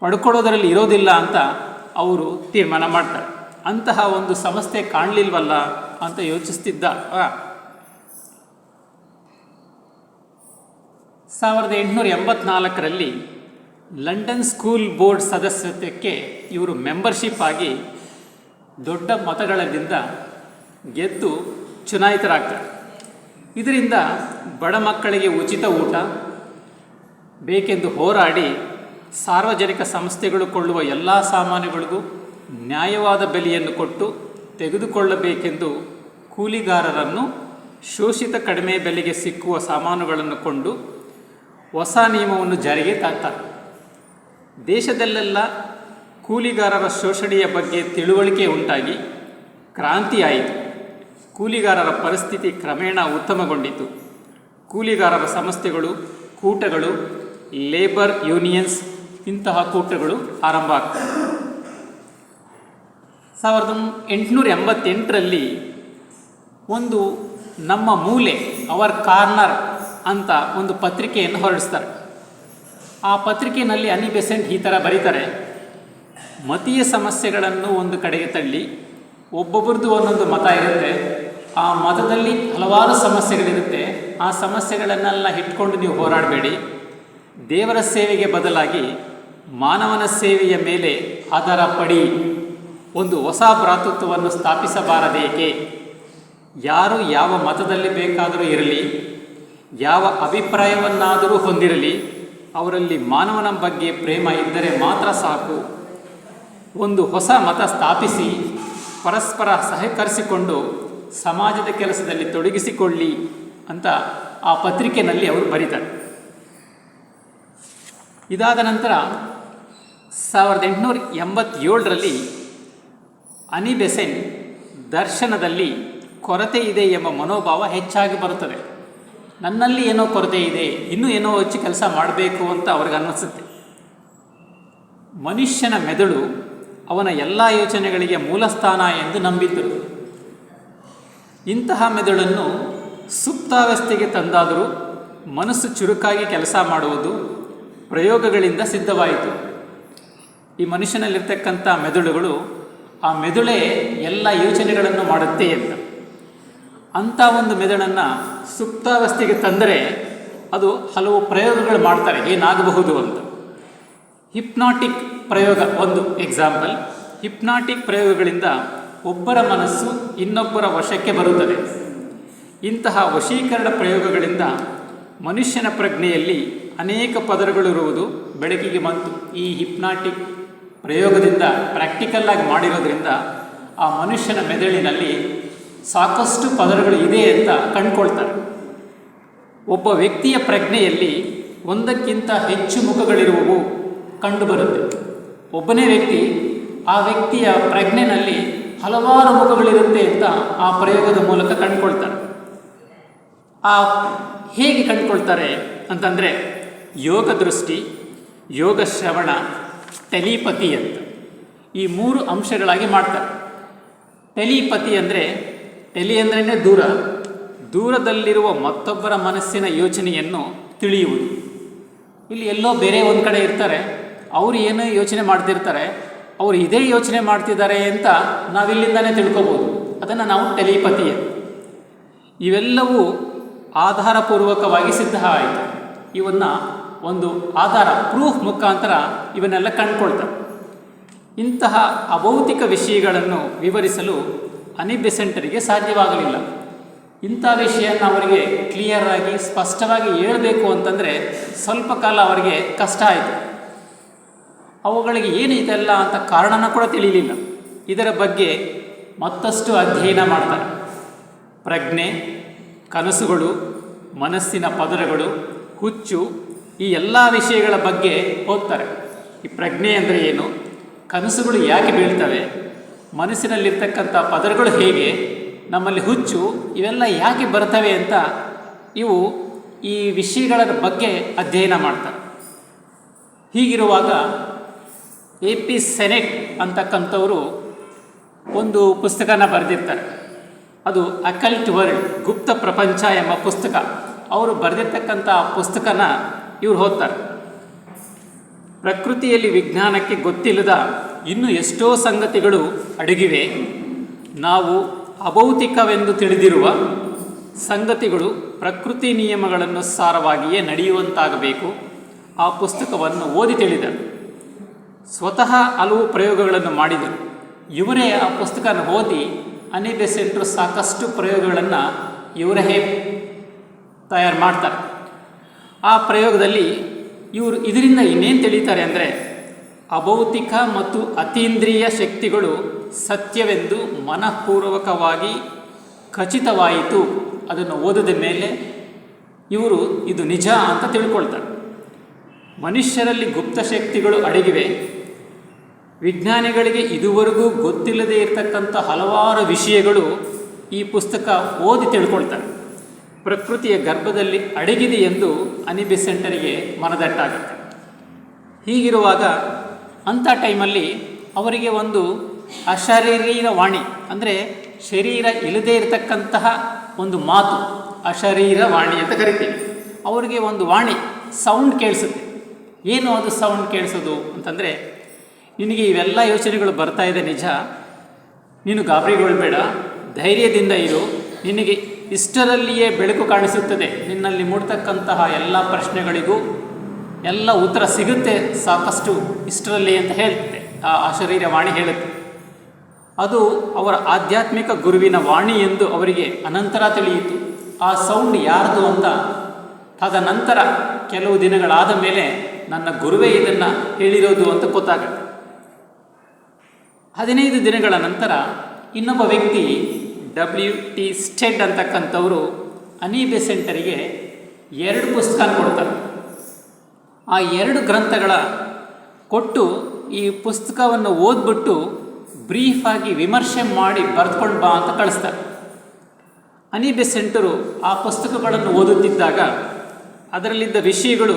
ಪಡ್ಕೊಳ್ಳೋದರಲ್ಲಿ ಇರೋದಿಲ್ಲ ಅಂತ ಅವರು ತೀರ್ಮಾನ ಮಾಡ್ತಾರೆ. ಅಂತಹ ಒಂದು ಸಮಸ್ಯೆ ಕಾಣಲಿಲ್ವಲ್ಲ ಅಂತ ಯೋಚಿಸ್ತಿದ್ದ ಸಾವಿರದ ಎಂಟುನೂರ ಎಂಬತ್ನಾಲ್ಕರಲ್ಲಿ ಲಂಡನ್ ಸ್ಕೂಲ್ ಬೋರ್ಡ್ ಸದಸ್ಯತ್ವಕ್ಕೆ ಇವರು ಮೆಂಬರ್ಶಿಪ್ ಆಗಿ ದೊಡ್ಡ ಮತಗಳಿಂದ ಗೆದ್ದು ಚುನಾಯಿತರಾಗ್ತಾರೆ. ಇದರಿಂದ ಬಡ ಮಕ್ಕಳಿಗೆ ಉಚಿತ ಊಟ, ಬೇಕೆಂದು ಹೋರಾಡಿ ಸಾರ್ವಜನಿಕ ಸಂಸ್ಥೆಗಳು ಕೊಳ್ಳುವ ಎಲ್ಲ ಸಾಮಾನುಗಳಿಗೂ ನ್ಯಾಯವಾದ ಬೆಲೆಯನ್ನು ಕೊಟ್ಟು ತೆಗೆದುಕೊಳ್ಳಬೇಕೆಂದು ಕೂಲಿಗಾರರನ್ನು ಶೋಷಿತ ಕಡಿಮೆ ಬೆಲೆಗೆ ಸಿಕ್ಕುವ ಸಾಮಾನುಗಳನ್ನು ಕೊಂಡು ಹೊಸ ನಿಯಮವನ್ನು ಜಾರಿಗೆ ತಾಕ್ತಾರೆ. ದೇಶದಲ್ಲೆಲ್ಲ ಕೂಲಿಗಾರರ ಶೋಷಣೆಯ ಬಗ್ಗೆ ತಿಳುವಳಿಕೆ ಉಂಟಾಗಿ ಕ್ರಾಂತಿ ಆಯಿತು ಕೂಲಿಗಾರರ ಪರಿಸ್ಥಿತಿ ಕ್ರಮೇಣ ಉತ್ತಮಗೊಂಡಿತು. ಕೂಲಿಗಾರರ ಸಂಸ್ಥೆಗಳು ಕೂಟಗಳು, ಲೇಬರ್ ಯೂನಿಯನ್ಸ್ ಇಂತಹ ಕೂಟಗಳು ಆರಂಭ ಆಗ್ತವೆ. ಸಾವಿರದ ಎಂಟುನೂರ ಎಂಬತ್ತೆಂಟರಲ್ಲಿ ಒಂದು ನಮ್ಮ ಮೂಲೆ, ಅವರ್ ಕಾರ್ನರ್ ಅಂತ ಒಂದು ಪತ್ರಿಕೆಯನ್ನು ಹೊರಡಿಸ್ತಾರೆ. ಆ ಪತ್ರಿಕೆಯಲ್ಲಿ ಅನಿ ಬೆಸೆಂಟ್ ಈ ಥರ ಬರೀತಾರೆ, ಮತೀಯ ಸಮಸ್ಯೆಗಳನ್ನು ಒಂದು ಕಡೆಗೆ ತಳ್ಳಿ ಒಬ್ಬೊಬ್ಬರದ್ದು ಒಂದೊಂದು ಮತ ಇರುತ್ತೆ, ಆ ಮತದಲ್ಲಿ ಹಲವಾರು ಸಮಸ್ಯೆಗಳಿರುತ್ತೆ, ಆ ಸಮಸ್ಯೆಗಳನ್ನೆಲ್ಲ ಇಟ್ಕೊಂಡು ನೀವು ಹೋರಾಡಬೇಡಿ. ದೇವರ ಸೇವೆಗೆ ಬದಲಾಗಿ ಮಾನವನ ಸೇವೆಯ ಮೇಲೆ ಅದರ ಪಡಿ ಒಂದು ಹೊಸ ಭ್ರಾತೃತ್ವವನ್ನು ಸ್ಥಾಪಿಸಬಾರದೇಕೆ? ಯಾರು ಯಾವ ಮತದಲ್ಲಿ ಬೇಕಾದರೂ ಇರಲಿ ಯಾವ ಅಭಿಪ್ರಾಯವನ್ನಾದರೂ ಹೊಂದಿರಲಿ, ಅವರಲ್ಲಿ ಮಾನವನ ಬಗ್ಗೆ ಪ್ರೇಮ ಇದ್ದರೆ ಮಾತ್ರ ಸಾಕು. ಒಂದು ಹೊಸ ಮತ ಸ್ಥಾಪಿಸಿ, ಪರಸ್ಪರ ಸಹಕರಿಸಿಕೊಂಡು ಸಮಾಜದ ಕೆಲಸದಲ್ಲಿ ತೊಡಗಿಸಿಕೊಳ್ಳಿ ಅಂತ ಆ ಪತ್ರಿಕೆಯಲ್ಲಿ ಅವರು ಬರೀತಾರೆ. ಇದಾದ ನಂತರ ಸಾವಿರದ ಎಂಟುನೂರ ಎಂಬತ್ತೇಳರಲ್ಲಿ ಅನಿಬೆಸೆನ್ ದರ್ಶನದಲ್ಲಿ ಕೊರತೆ ಇದೆ ಎಂಬ ಮನೋಭಾವ ಹೆಚ್ಚಾಗಿ ಬರುತ್ತದೆ. ನನ್ನಲ್ಲಿ ಏನೋ ಕೊರತೆ ಇದೆ, ಇನ್ನೂ ಏನೋ ಹೆಚ್ಚು ಕೆಲಸ ಮಾಡಬೇಕು ಅಂತ ಅವ್ರಿಗೆ ಅನ್ನಿಸುತ್ತೆ. ಮನುಷ್ಯನ ಮೆದುಳು ಅವನ ಎಲ್ಲ ಯೋಚನೆಗಳಿಗೆ ಮೂಲಸ್ಥಾನ ಎಂದು ನಂಬಿದ್ದರು ಇಂತಹ ಮೆದುಳನ್ನು ಸುಪ್ತಾವಸ್ಥೆಗೆ ತಂದಾದರೂ ಮನಸ್ಸು ಚುರುಕಾಗಿ ಕೆಲಸ ಮಾಡುವುದು ಪ್ರಯೋಗಗಳಿಂದ ಸಿದ್ಧವಾಯಿತು. ಈ ಮನುಷ್ಯನಲ್ಲಿರ್ತಕ್ಕಂಥ ಮೆದುಳುಗಳು ಆ ಮೆದುಳೇ ಎಲ್ಲ ಯೋಚನೆಗಳನ್ನು ಮಾಡುತ್ತೆ ಅಂತ. ಅಂಥ ಒಂದು ಮೆದುಳನ್ನು ಸುಪ್ತಾವಸ್ಥೆಗೆ ತಂದರೆ ಅದು ಹಲವು ಪ್ರಯೋಗಗಳು ಮಾಡ್ತಾರೆ. ಏನಾಗಬಹುದು ಅಂತ. ಹಿಪ್ನಾಟಿಕ್ ಪ್ರಯೋಗ ಒಂದು ಎಕ್ಸಾಂಪಲ್ ಹಿಪ್ನಾಟಿಕ್ ಪ್ರಯೋಗಗಳಿಂದ ಒಬ್ಬರ ಮನಸ್ಸು ಇನ್ನೊಬ್ಬರ ವಶಕ್ಕೆ ಬರುತ್ತದೆ. ಇಂತಹ ವಶೀಕರಣ ಪ್ರಯೋಗಗಳಿಂದ ಮನುಷ್ಯನ ಪ್ರಜ್ಞೆಯಲ್ಲಿ ಅನೇಕ ಪದರಗಳಿರುವುದು ಬೆಳಕಿಗೆ ಬಂತು. ಈ ಹಿಪ್ನಾಟಿಕ್ ಪ್ರಯೋಗದಿಂದ ಪ್ರಾಕ್ಟಿಕಲ್ಲಾಗಿ ಮಾಡಿರೋದ್ರಿಂದ ಆ ಮನುಷ್ಯನ ಮೆದುಳಿನಲ್ಲಿ ಸಾಕಷ್ಟು ಪದರಗಳು ಇದೆ ಅಂತ ಕಂಡುಕೊಳ್ತಾರೆ. ಒಬ್ಬ ವ್ಯಕ್ತಿಯ ಪ್ರಜ್ಞೆಯಲ್ಲಿ ಒಂದಕ್ಕಿಂತ ಹೆಚ್ಚು ಮುಖಗಳಿರುವವು ಕಂಡುಬರುತ್ತೆ. ಒಬ್ಬನೇ ವ್ಯಕ್ತಿ ಆ ವ್ಯಕ್ತಿಯ ಪ್ರಜ್ಞೆನಲ್ಲಿ ಹಲವಾರು ಮುಖಗಳಿರುತ್ತೆ ಅಂತ ಆ ಪ್ರಯೋಗದ ಮೂಲಕ ಕಂಡುಕೊಳ್ತಾರೆ. ಆ ಹೇಗೆ ಕಂಡುಕೊಳ್ತಾರೆ ಅಂತಂದರೆ ಯೋಗ ದೃಷ್ಟಿ ಯೋಗ ಶ್ರವಣ ಟೆಲಿಪತಿ ಅಂತ ಈ ಮೂರು ಅಂಶಗಳಾಗಿ ಮಾಡ್ತಾರೆ. ಟೆಲಿಪತಿ ಅಂದರೆ ಟೆಲಿ ಅಂದ್ರೇ ದೂರ. ದೂರದಲ್ಲಿರುವ ಮತ್ತೊಬ್ಬರ ಮನಸ್ಸಿನ ಯೋಚನೆಯನ್ನು ತಿಳಿಯುವುದು. ಇಲ್ಲಿ ಎಲ್ಲೋ ಬೇರೆ ಒಂದು ಕಡೆ ಇರ್ತಾರೆ. ಅವರು ಏನು ಯೋಚನೆ ಮಾಡ್ತಿರ್ತಾರೆ, ಅವರು ಇದೇ ಯೋಚನೆ ಮಾಡ್ತಿದ್ದಾರೆ ಅಂತ ನಾವಿಲ್ಲಿಂದನೇ ತಿಳ್ಕೊಬೋದು. ಅದನ್ನು ನಾವು ಟೆಲಿಪತಿಯ ಇವೆಲ್ಲವೂ ಆಧಾರಪೂರ್ವಕವಾಗಿ ಸಿದ್ಧ ಆಯಿತು. ಇವನ್ನು ಒಂದು ಆಧಾರ, ಪ್ರೂಫ್ ಮುಖಾಂತರ ಇವನ್ನೆಲ್ಲ ಕಂಡುಕೊಳ್ತಾರೆ. ಇಂತಹ ಅಭೌತಿಕ ವಿಷಯಗಳನ್ನು ವಿವರಿಸಲು ಅನಿಬೆಸೆಂಟರಿಗೆ ಸಾಧ್ಯವಾಗಲಿಲ್ಲ. ಇಂಥ ವಿಷಯನ ಅವರಿಗೆ ಕ್ಲಿಯರ್ ಆಗಿ, ಸ್ಪಷ್ಟವಾಗಿ ಹೇಳಬೇಕು ಅಂತಂದರೆ ಸ್ವಲ್ಪ ಕಾಲ ಅವರಿಗೆ ಕಷ್ಟ ಆಯಿತು. ಅವುಗಳಿಗೆ ಏನು ಇದೆಲ್ಲ ಅಂತ ಕಾರಣನ ಕೂಡ ತಿಳಿಯಲಿಲ್ಲ ಇದರ ಬಗ್ಗೆ ಮತ್ತಷ್ಟು ಅಧ್ಯಯನ ಮಾಡ್ತಾರೆ. ಪ್ರಜ್ಞೆ, ಕನಸುಗಳು, ಮನಸ್ಸಿನ ಪದರಗಳು, ಹುಚ್ಚು, ಈ ಎಲ್ಲ ವಿಷಯಗಳ ಬಗ್ಗೆ ಓದ್ತಾರೆ. ಈ ಪ್ರಜ್ಞೆ ಅಂದರೆ ಏನು? ಕನಸುಗಳು ಯಾಕೆ ಬೀಳ್ತವೆ? ಮನಸ್ಸಿನಲ್ಲಿರ್ತಕ್ಕಂಥ ಪದರಗಳು ಹೇಗೆ, ನಮ್ಮಲ್ಲಿ ಹುಚ್ಚು, ಇವೆಲ್ಲ ಯಾಕೆ ಬರ್ತವೆ ಅಂತ ಇವು ಈ ವಿಷಯಗಳ ಬಗ್ಗೆ ಅಧ್ಯಯನ ಮಾಡ್ತಾರೆ. ಹೀಗಿರುವಾಗ ಎ ಪಿ ಸೆನೆಟ್ ಅಂತಕ್ಕಂಥವರು ಒಂದು ಪುಸ್ತಕನ ಬರೆದಿರ್ತಾರೆ. ಅದು ಅಕಲ್ಟ್ ವರ್ಲ್ಡ್, ಗುಪ್ತ ಪ್ರಪಂಚ ಎಂಬ ಪುಸ್ತಕ. ಅವರು ಬರೆದಿರ್ತಕ್ಕಂಥ ಪುಸ್ತಕನ ಇವ್ರು ಓದ್ತಾರೆ. ಪ್ರಕೃತಿಯಲ್ಲಿ ವಿಜ್ಞಾನಕ್ಕೆ ಗೊತ್ತಿಲ್ಲದ ಇನ್ನು ಎಷ್ಟೋ ಸಂಗತಿಗಳು ಅಡಗಿವೆ. ನಾವು ಅಭೌತಿಕವೆಂದು ತಿಳಿದಿರುವ ಸಂಗತಿಗಳು ಪ್ರಕೃತಿ ನಿಯಮಗಳನ್ನು ಸಾರವಾಗಿಯೇ ನಡೆಯುವಂತಾಗಬೇಕು. ಆ ಪುಸ್ತಕವನ್ನು ಓದಿ ತಿಳಿದರು ಸ್ವತಃ ಹಲವು ಪ್ರಯೋಗಗಳನ್ನು ಮಾಡಿದರು ಇವರೇ ಆ ಪುಸ್ತಕನ ಓದಿ ಅನಿಬೆಸೆಂಟ್ರು ಸಾಕಷ್ಟು ಪ್ರಯೋಗಗಳನ್ನು ಇವರೇ ತಯಾರು ಮಾಡ್ತಾರೆ. ಆ ಪ್ರಯೋಗದಲ್ಲಿ ಇವರು ಇದರಿಂದ ಇನ್ನೇನು ತಿಳಿತಾರೆ ಅಂದರೆ ಅಭೌತಿಕ ಮತ್ತು ಅತೀಂದ್ರಿಯ ಶಕ್ತಿಗಳು ಸತ್ಯವೆಂದು ಮನಃಪೂರ್ವಕವಾಗಿ ಖಚಿತವಾಯಿತು. ಅದನ್ನು ಓದಿದ ಮೇಲೆ ಇವರು ಇದು ನಿಜ ಅಂತ ತಿಳ್ಕೊಳ್ತಾರೆ. ಮನುಷ್ಯರಲ್ಲಿ ಗುಪ್ತ ಶಕ್ತಿಗಳು ಅಡಗಿವೆ. ವಿಜ್ಞಾನಿಗಳಿಗೆ ಇದುವರೆಗೂ ಗೊತ್ತಿಲ್ಲದೆ ಇರತಕ್ಕಂಥ ಹಲವಾರು ವಿಷಯಗಳು ಈ ಪುಸ್ತಕ ಓದಿ ತಿಳ್ಕೊಳ್ತಾರೆ. ಪ್ರಕೃತಿಯ ಗರ್ಭದಲ್ಲಿ ಅಡಗಿದೆ ಎಂದು ಅನಿಬೆಸೆಂಟರಿಗೆ ಮನದಟ್ಟಾಗುತ್ತೆ. ಹೀಗಿರುವಾಗ ಅಂಥ ಟೈಮಲ್ಲಿ ಅವರಿಗೆ ಒಂದು ಅಶರೀರ ವಾಣಿ, ಅಂದರೆ ಶರೀರ ಇಲ್ಲದೇ ಇರತಕ್ಕಂತಹ ಒಂದು ಮಾತು, ಅಶರೀರ ವಾಣಿ ಅಂತ ಕರಿತೀವಿ. ಅವರಿಗೆ ಒಂದು ವಾಣಿ ಸೌಂಡ್ ಕೇಳಿಸುತ್ತೆ. ಏನು ಅದು ಸೌಂಡ್ ಕೇಳಿಸೋದು ಅಂತಂದರೆ, ನಿನಗೆ ಇವೆಲ್ಲ ಯೋಚನೆಗಳು ಬರ್ತಾ ಇದೆ ನಿಜ, ನೀನು ಗಾಬರಿಗೊಳ್ಬೇಡ, ಧೈರ್ಯದಿಂದ ಇರು, ನಿನಗೆ ಇಷ್ಟರಲ್ಲಿಯೇ ಬೆಳಕು ಕಾಣಿಸುತ್ತದೆ. ನಿನ್ನಲ್ಲಿ ಮೂಡ್ತಕ್ಕಂತಹ ಎಲ್ಲ ಪ್ರಶ್ನೆಗಳಿಗೂ ಎಲ್ಲ ಉತ್ತರ ಸಿಗುತ್ತೆ. ಸಾಕಷ್ಟು ಇಷ್ಟರಲ್ಲಿ ಅಂತ ಹೇಳುತ್ತೆ. ಆ ಶರೀರವಾಣಿ ಹೇಳುತ್ತೆ. ಅದು ಅವರ ಆಧ್ಯಾತ್ಮಿಕ ಗುರುವಿನ ವಾಣಿ ಎಂದು ಅವರಿಗೆ ಅನಂತರ ತಿಳಿಯಿತು. ಆ ಸೌಂಡ್ ಯಾರದು ಅಂತ ತದನಂತರ ಕೆಲವು ದಿನಗಳಾದ ಮೇಲೆ ನನ್ನ ಗುರುವೇ ಇದನ್ನು ಹೇಳಿರೋದು ಅಂತ ಗೊತ್ತಾಗುತ್ತೆ. ಹದಿನೈದು ದಿನಗಳ ನಂತರ ಇನ್ನೊಬ್ಬ ವ್ಯಕ್ತಿ ಡಬ್ಲ್ಯೂ ಟಿ ಸ್ಟೆಡ್ ಅಂತಕ್ಕಂಥವರು ಅನಿ ಬೆಸೆಂಟರಿಗೆ ಎರಡು ಪುಸ್ತಕ ಕೊಡ್ತಾರೆ. ಆ ಎರಡು ಗ್ರಂಥಗಳ ಕೊಟ್ಟು ಈ ಪುಸ್ತಕವನ್ನು ಓದ್ಬಿಟ್ಟು ಬ್ರೀಫಾಗಿ ವಿಮರ್ಶೆ ಮಾಡಿ ಬರೆದುಕೊಂಡು ಬಾ ಅಂತ ಕಳಿಸ್ತಾರೆ. ಅನಿ ಬೆಸೆಂಟರು ಆ ಪುಸ್ತಕಗಳನ್ನು ಓದುತ್ತಿದ್ದಾಗ ಅದರಲ್ಲಿದ್ದ ವಿಷಯಗಳು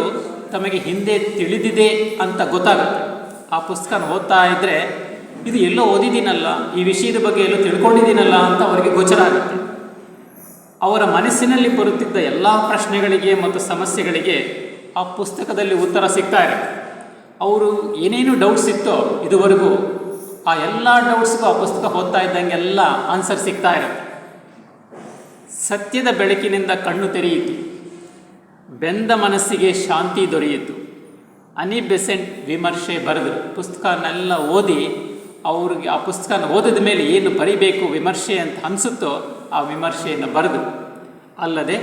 ತಮಗೆ ಹಿಂದೆ ತಿಳಿದಿದೆ ಅಂತ ಗೊತ್ತಾಗುತ್ತೆ. ಆ ಪುಸ್ತಕನ ಓದ್ತಾ ಇದ್ದರೆ ಇದು ಎಲ್ಲೋ ಓದಿದ್ದೀನಲ್ಲ, ಈ ವಿಷಯದ ಬಗ್ಗೆ ಎಲ್ಲೋ ತಿಳ್ಕೊಂಡಿದ್ದೀನಲ್ಲ ಅಂತ ಅವರಿಗೆ ಗೋಚರ ಆಗುತ್ತೆ. ಅವರ ಮನಸ್ಸಿನಲ್ಲಿ ಬರುತ್ತಿದ್ದ ಎಲ್ಲ ಪ್ರಶ್ನೆಗಳಿಗೆ ಮತ್ತು ಸಮಸ್ಯೆಗಳಿಗೆ ಆ ಪುಸ್ತಕದಲ್ಲಿ ಉತ್ತರ ಸಿಗ್ತಾ ಇರುತ್ತೆ ಅವರು ಏನೇನು ಡೌಟ್ಸ್ ಇತ್ತೋ ಇದುವರೆಗೂ ಆ ಎಲ್ಲ ಡೌಟ್ಸ್ಗೂ ಆ ಪುಸ್ತಕ ಓದ್ತಾ ಇದ್ದಂಗೆಲ್ಲ ಆನ್ಸರ್ ಸಿಗ್ತಾ ಇರುತ್ತೆ ಸತ್ಯದ ಬೆಳಕಿನಿಂದ ಕಣ್ಣು ತೆರೆಯಿತು. ಬೆಂದ ಮನಸ್ಸಿಗೆ ಶಾಂತಿ ದೊರೆಯಿತು. ಅನಿ ಬೆಸೆಂಟ್ ವಿಮರ್ಶೆ ಬರೆದರು. ಪುಸ್ತಕನೆಲ್ಲ ಓದಿ ಅವ್ರಿಗೆ ಆ ಪುಸ್ತಕನ ಓದಿದ ಮೇಲೆ ಏನು ಬರಿಬೇಕು, ವಿಮರ್ಶೆ ಅಂತ ಅನಿಸುತ್ತೋ ಆ ವಿಮರ್ಶೆಯನ್ನು ಬರೆದು, ಅಲ್ಲದೆ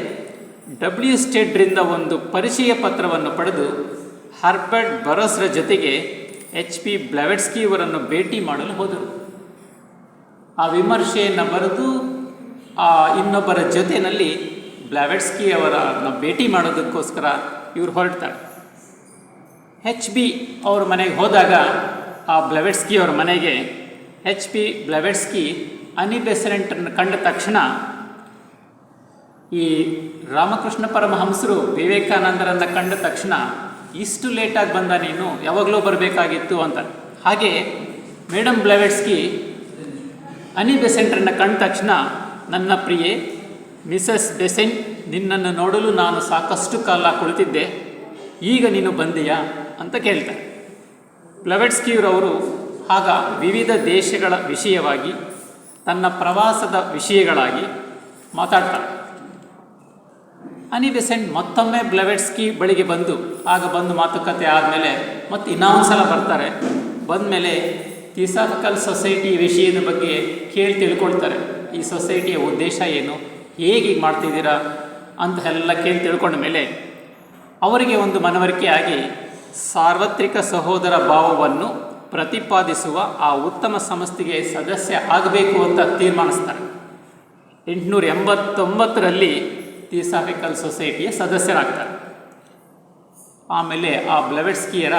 ಡಬ್ಲ್ಯೂ ಸ್ಟೇಟ್ರಿಂದ ಒಂದು ಪರಿಚಯ ಪತ್ರವನ್ನು ಪಡೆದು ಹರ್ಬರ್ಟ್ ಬರೋಸ್ರ ಜೊತೆಗೆ ಎಚ್ ಪಿ ಬ್ಲೆವೆಟ್ಸ್ಕಿ ಅವರನ್ನು ಭೇಟಿ ಮಾಡಲು ಹೋದರು. ಆ ವಿಮರ್ಶೆಯನ್ನು ಬರೆದು ಆ ಇನ್ನೊಬ್ಬರ ಜೊತೆಯಲ್ಲಿ ಬ್ಲಾವೆಟ್ಸ್ಕಿ ಅವರನ್ನು ಭೇಟಿ ಮಾಡೋದಕ್ಕೋಸ್ಕರ ಇವರು ಹೊರಡ್ತಾರೆ. ಹೆಚ್ ಬಿ ಅವ್ರ ಮನೆಗೆ ಹೋದಾಗ ಆ ಬ್ಲವೆಟ್ಸ್ಕಿ ಅವರ ಮನೆಗೆ ಎಚ್ ಪಿ ಬ್ಲವೆಟ್ಸ್ಕಿ ಅನಿ ಬೆಸರೆಂಟನ್ನು ಕಂಡ ತಕ್ಷಣ ಈ ರಾಮಕೃಷ್ಣ ಪರಮಹಂಸರು ವಿವೇಕಾನಂದರನ್ನು ಕಂಡ ತಕ್ಷಣ ಇಷ್ಟು ಲೇಟಾಗಿ ಬಂದ ನೀನು, ಯಾವಾಗಲೂ ಬರಬೇಕಾಗಿತ್ತು ಅಂತ. ಹಾಗೆ ಮೇಡಮ್ ಬ್ಲವೆಟ್ಸ್ಕಿ ಅನಿ ಬೆಸೆಂಟ್ರನ್ನು ಕಂಡ ತಕ್ಷಣ, ನನ್ನ ಪ್ರಿಯೆ, ಮಿಸಸ್ ಬೆಸೆಂಟ್ ನಿನ್ನನ್ನು ನೋಡಲು ನಾನು ಸಾಕಷ್ಟು ಕಾಲ ಕುಳಿತಿದ್ದೆ. ಈಗ ನೀನು ಬಂದೀಯಾ? ಅಂತ ಕೇಳ್ತಾರೆ. ಬ್ಲವೆಟ್ಸ್ಕಿಯರವರು ಆಗ ವಿವಿಧ ದೇಶಗಳ ವಿಷಯವಾಗಿ ತನ್ನ ಪ್ರವಾಸದ ವಿಷಯಗಳಾಗಿ ಮಾತಾಡ್ತಾರೆ. ಅನಿ ಬೆಸೆಂಟ್ ಮತ್ತೊಮ್ಮೆ ಬ್ಲವೆಟ್ಸ್ಕಿ ಬಳಿಗೆ ಬಂದು, ಆಗ ಬಂದು ಮಾತುಕತೆ ಆದಮೇಲೆ ಮತ್ತು ಇನ್ನೊಂದು ಸಲ ಬರ್ತಾರೆ. ಬಂದಮೇಲೆ ಥಿಸಾಫಿಕಲ್ ಸೊಸೈಟಿ ವಿಷಯದ ಬಗ್ಗೆ ಕೇಳಿ ತಿಳ್ಕೊಳ್ತಾರೆ. ಈ ಸೊಸೈಟಿಯ ಉದ್ದೇಶ ಏನು? ಹೀಗೆ ಮಾಡ್ತಿದ್ದೀರಾ? ಅಂತ ಎಲ್ಲ ಕೇಳಿ ತಿಳ್ಕೊಂಡ ಮೇಲೆ ಅವರಿಗೆ ಒಂದು ಮನವರಿಕೆ ಆಗಿ ಸಾರ್ವತ್ರಿಕ ಸಹೋದರ ಭಾವವನ್ನು ಪ್ರತಿಪಾದಿಸುವ ಆ ಉತ್ತಮ ಸಂಸ್ಥೆಗೆ ಸದಸ್ಯ ಆಗಬೇಕು ಅಂತ ತೀರ್ಮಾನಿಸ್ತಾರೆ. ಎಂಟುನೂರ ಎಂಬತ್ತೊಂಬತ್ತರಲ್ಲಿ ಥಿಸಾಫಿಕಲ್ ಸೊಸೈಟಿಯ ಸದಸ್ಯರಾಗ್ತಾರೆ. ಆಮೇಲೆ ಆ ಬ್ಲವೆಟ್ಸ್ಕಿಯರ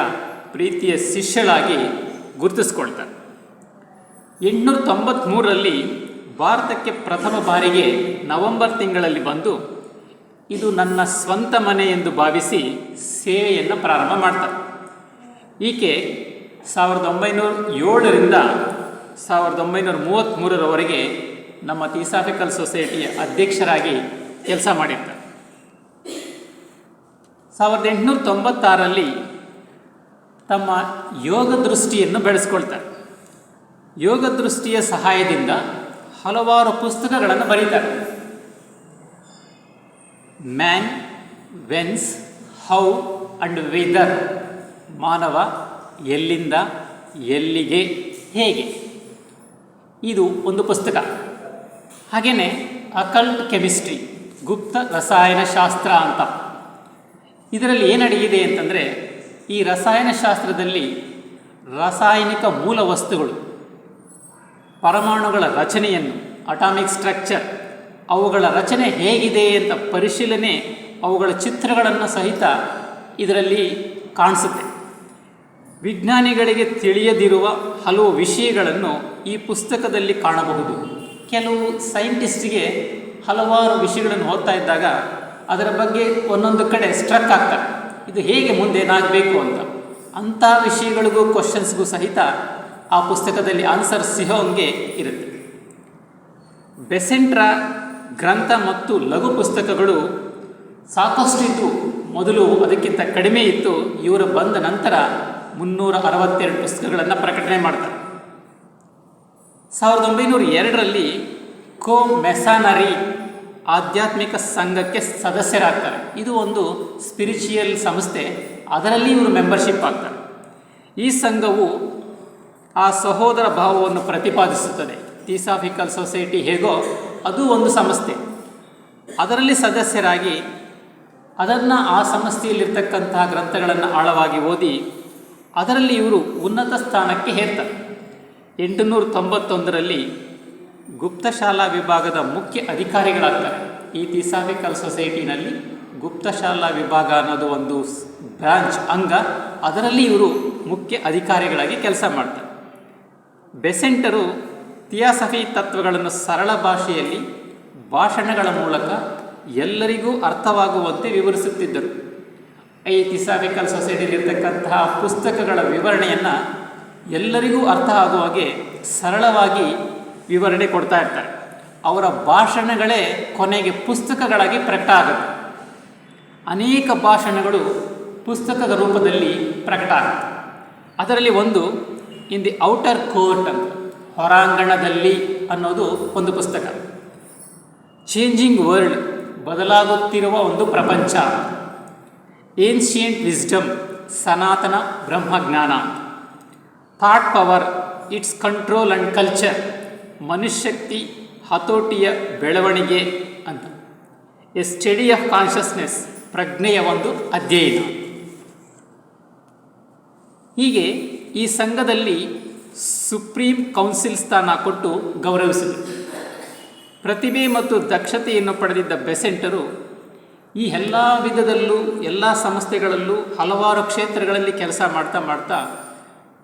ಪ್ರೀತಿಯ ಶಿಷ್ಯಳಾಗಿ ಗುರುತಿಸ್ಕೊಳ್ತಾರೆ. ಎಂಟುನೂರ ತೊಂಬತ್ತ್ಮೂರರಲ್ಲಿ ಭಾರತಕ್ಕೆ ಪ್ರಥಮ ಬಾರಿಗೆ ನವೆಂಬರ್ ತಿಂಗಳಲ್ಲಿ ಬಂದು ಇದು ನನ್ನ ಸ್ವಂತ ಮನೆ ಎಂದು ಭಾವಿಸಿ ಸೇವೆಯನ್ನು ಪ್ರಾರಂಭ ಮಾಡ್ತಾರೆ. ಈಕೆ ಸಾವಿರದ ಒಂಬೈನೂರ ಏಳರಿಂದ ಸಾವಿರದ ಒಂಬೈನೂರ ಮೂವತ್ತ್ಮೂರರವರೆಗೆ ನಮ್ಮ ಥಿಸಾಫಿಕಲ್ ಸೊಸೈಟಿಯ ಅಧ್ಯಕ್ಷರಾಗಿ ಕೆಲಸ ಮಾಡಿರ್ತಾರೆ ಸಾವಿರದ ಎಂಟುನೂರ ತೊಂಬತ್ತಾರರಲ್ಲಿ ತಮ್ಮ ಯೋಗ ದೃಷ್ಟಿಯನ್ನು ಬೆಳೆಸ್ಕೊಳ್ತಾರೆ. ಯೋಗ ದೃಷ್ಟಿಯ ಸಹಾಯದಿಂದ ಹಲವಾರು ಪುಸ್ತಕಗಳನ್ನು ಬರೀತಾರೆ. Man whence how and whither ಮಾನವ ಎಲ್ಲಿಂದ, ಎಲ್ಲಿಗೆ, ಹೇಗೆ? ಇದು ಒಂದು ಪುಸ್ತಕ. ಹಾಗೆಯೇ ಅಕಲ್ಟ್ ಕೆಮಿಸ್ಟ್ರಿ, ಗುಪ್ತ ರಸಾಯನಶಾಸ್ತ್ರ ಅಂತ. ಇದರಲ್ಲಿ ಏನಡಗಿದೆ ಅಂತಂದರೆ, ಈ ರಸಾಯನಶಾಸ್ತ್ರದಲ್ಲಿ ರಾಸಾಯನಿಕ ಮೂಲ ವಸ್ತುಗಳು, ಪರಮಾಣುಗಳ ರಚನೆಯನ್ನು ಅಟಾಮಿಕ್ ಸ್ಟ್ರಕ್ಚರ್ ಅವುಗಳ ರಚನೆ ಹೇಗಿದೆ ಅಂತ ಪರಿಶೀಲನೆ ಅವುಗಳ ಚಿತ್ರಗಳನ್ನು ಸಹಿತ ಇದರಲ್ಲಿ ಕಾಣಿಸುತ್ತೆ. ವಿಜ್ಞಾನಿಗಳಿಗೆ ತಿಳಿಯದಿರುವ ಹಲವು ವಿಷಯಗಳನ್ನು ಈ ಪುಸ್ತಕದಲ್ಲಿ ಕಾಣಬಹುದು. ಕೆಲವು ಸೈಂಟಿಸ್ಟ್ಗೆ ಹಲವಾರು ವಿಷಯಗಳನ್ನು ಓದ್ತಾ ಇದ್ದಾಗ ಅದರ ಬಗ್ಗೆ ಒಂದೊಂದು ಕಡೆ ಸ್ಟ್ರಕ್ ಆಗ್ತಾರೆ ಇದು ಹೇಗೆ ಮುಂದೇನಾಗಬೇಕು ಅಂತ. ಅಂಥ ವಿಷಯಗಳಿಗೂ ಕ್ವಶನ್ಸ್ಗೂ ಸಹಿತ ಆ ಪುಸ್ತಕದಲ್ಲಿ ಆನ್ಸರ್ ಸಿಹೋಂಗೆ ಇರುತ್ತೆ. ಬೆಸೆಂಟ್ರ ಗ್ರಂಥ ಮತ್ತು ಲಘು ಪುಸ್ತಕಗಳು ಸಾಕಷ್ಟು ಇದ್ದು ಮೊದಲು ಅದಕ್ಕಿಂತ ಕಡಿಮೆ ಇತ್ತು. ಇವರು ಬಂದ ನಂತರ ಮುನ್ನೂರ ಅರವತ್ತೆರಡು ಪುಸ್ತಕಗಳನ್ನು ಪ್ರಕಟಣೆ ಮಾಡ್ತಾರೆ. ಸಾವಿರದ ಒಂಬೈನೂರ ಎರಡರಲ್ಲಿ ಕೋ ಮೆಸಾನರಿ ಆಧ್ಯಾತ್ಮಿಕ ಸಂಘಕ್ಕೆ ಸದಸ್ಯರಾಗ್ತಾರೆ. ಇದು ಒಂದು ಸ್ಪಿರಿಚುಯಲ್ ಸಂಸ್ಥೆ. ಅದರಲ್ಲಿ ಇವರು ಮೆಂಬರ್ಶಿಪ್ ಆಗ್ತಾರೆ. ಈ ಸಂಘವು ಆ ಸಹೋದರ ಭಾವವನ್ನು ಪ್ರತಿಪಾದಿಸುತ್ತದೆ. ಥಿಸಾಫಿಕಲ್ ಸೊಸೈಟಿ ಹೇಗೋ ಅದು ಒಂದು ಸಂಸ್ಥೆ ಅದರಲ್ಲಿ ಸದಸ್ಯರಾಗಿ ಅದನ್ನು ಆ ಸಂಸ್ಥೆಯಲ್ಲಿರ್ತಕ್ಕಂತಹ ಗ್ರಂಥಗಳನ್ನು ಆಳವಾಗಿ ಓದಿ ಅದರಲ್ಲಿ ಇವರು ಉನ್ನತ ಸ್ಥಾನಕ್ಕೆ ಹೇರ್ತಾರೆ ಎಂಟುನೂರ ತೊಂಬತ್ತೊಂದರಲ್ಲಿ ಗುಪ್ತಶಾಲಾ ವಿಭಾಗದ ಮುಖ್ಯ ಅಧಿಕಾರಿಗಳಾಗ್ತಾರೆ. ಈ ಥಿಸಾಫಿಕಲ್ ಸೊಸೈಟಿನಲ್ಲಿ ಗುಪ್ತಶಾಲಾ ವಿಭಾಗ ಅನ್ನೋದು ಒಂದು ಬ್ರಾಂಚ್ ಅಂಗ. ಅದರಲ್ಲಿ ಇವರು ಮುಖ್ಯ ಅಧಿಕಾರಿಗಳಾಗಿ ಕೆಲಸ ಮಾಡ್ತಾರೆ. ಬೆಸೆಂಟರು ಥಿಯಾಸಫಿ ತತ್ವಗಳನ್ನು ಸರಳ ಭಾಷೆಯಲ್ಲಿ ಭಾಷಣಗಳ ಮೂಲಕ ಎಲ್ಲರಿಗೂ ಅರ್ಥವಾಗುವಂತೆ ವಿವರಿಸುತ್ತಿದ್ದರು. ಈ ಥಿಸಾಫಿಕಲ್ ಸೊಸೈಟಿಯಲ್ಲಿರ್ತಕ್ಕಂತಹ ಪುಸ್ತಕಗಳ ವಿವರಣೆಯನ್ನು ಎಲ್ಲರಿಗೂ ಅರ್ಥ ಆಗುವ ಹಾಗೆ ಸರಳವಾಗಿ ವಿವರಣೆ ಕೊಡ್ತಾ ಇರ್ತಾರೆ. ಅವರ ಭಾಷಣಗಳೇ ಕೊನೆಗೆ ಪುಸ್ತಕಗಳಾಗಿ ಪ್ರಕಟ ಆಗುತ್ತೆ. ಅನೇಕ ಭಾಷಣಗಳು ಪುಸ್ತಕದ ರೂಪದಲ್ಲಿ ಪ್ರಕಟ ಆಗುತ್ತೆ. ಅದರಲ್ಲಿ ಒಂದು, ಇನ್ ದಿ ಔಟರ್ ಕೋರ್ಟ್ ಅಂತ. ಹೊರಾಂಗಣದಲ್ಲಿ ಅನ್ನೋದು ಒಂದು ಪುಸ್ತಕ. ಚೇಂಜಿಂಗ್ ವರ್ಲ್ಡ್ ಬದಲಾಗುತ್ತಿರುವ ಒಂದು ಪ್ರಪಂಚ. ಏನ್ಷಿಯಂಟ್ ವಿಸ್ಡಮ್ ಸನಾತನ ಬ್ರಹ್ಮಜ್ಞಾನ. Thought power its control and culture ಮನುಷ್ಯಕ್ತಿ ಹತೋಟಿಯ ಬೆಳವಣಿಗೆ ಅಂತ. ಎ ಸ್ಟಡಿ ಆಫ್ ಕಾನ್ಷಿಯಸ್ನೆಸ್ ಪ್ರಜ್ಞೆಯ ಒಂದು ಅಧ್ಯಯನ. ಹೀಗೆ ಈ ಸಂಘದಲ್ಲಿ ಸುಪ್ರೀಂ ಕೌನ್ಸಿಲ್ ಸ್ಥಾನ ಕೊಟ್ಟು ಗೌರವಿಸಿದರು. ಪ್ರತಿಭೆ ಮತ್ತು ದಕ್ಷತೆಯನ್ನು ಪಡೆದಿದ್ದ ಬೆಸೆಂಟರು ಈ ಎಲ್ಲ ವಿಧದಲ್ಲೂ, ಎಲ್ಲ ಸಂಸ್ಥೆಗಳಲ್ಲೂ ಹಲವಾರು ಕ್ಷೇತ್ರಗಳಲ್ಲಿ ಕೆಲಸ ಮಾಡ್ತಾ ಮಾಡ್ತಾ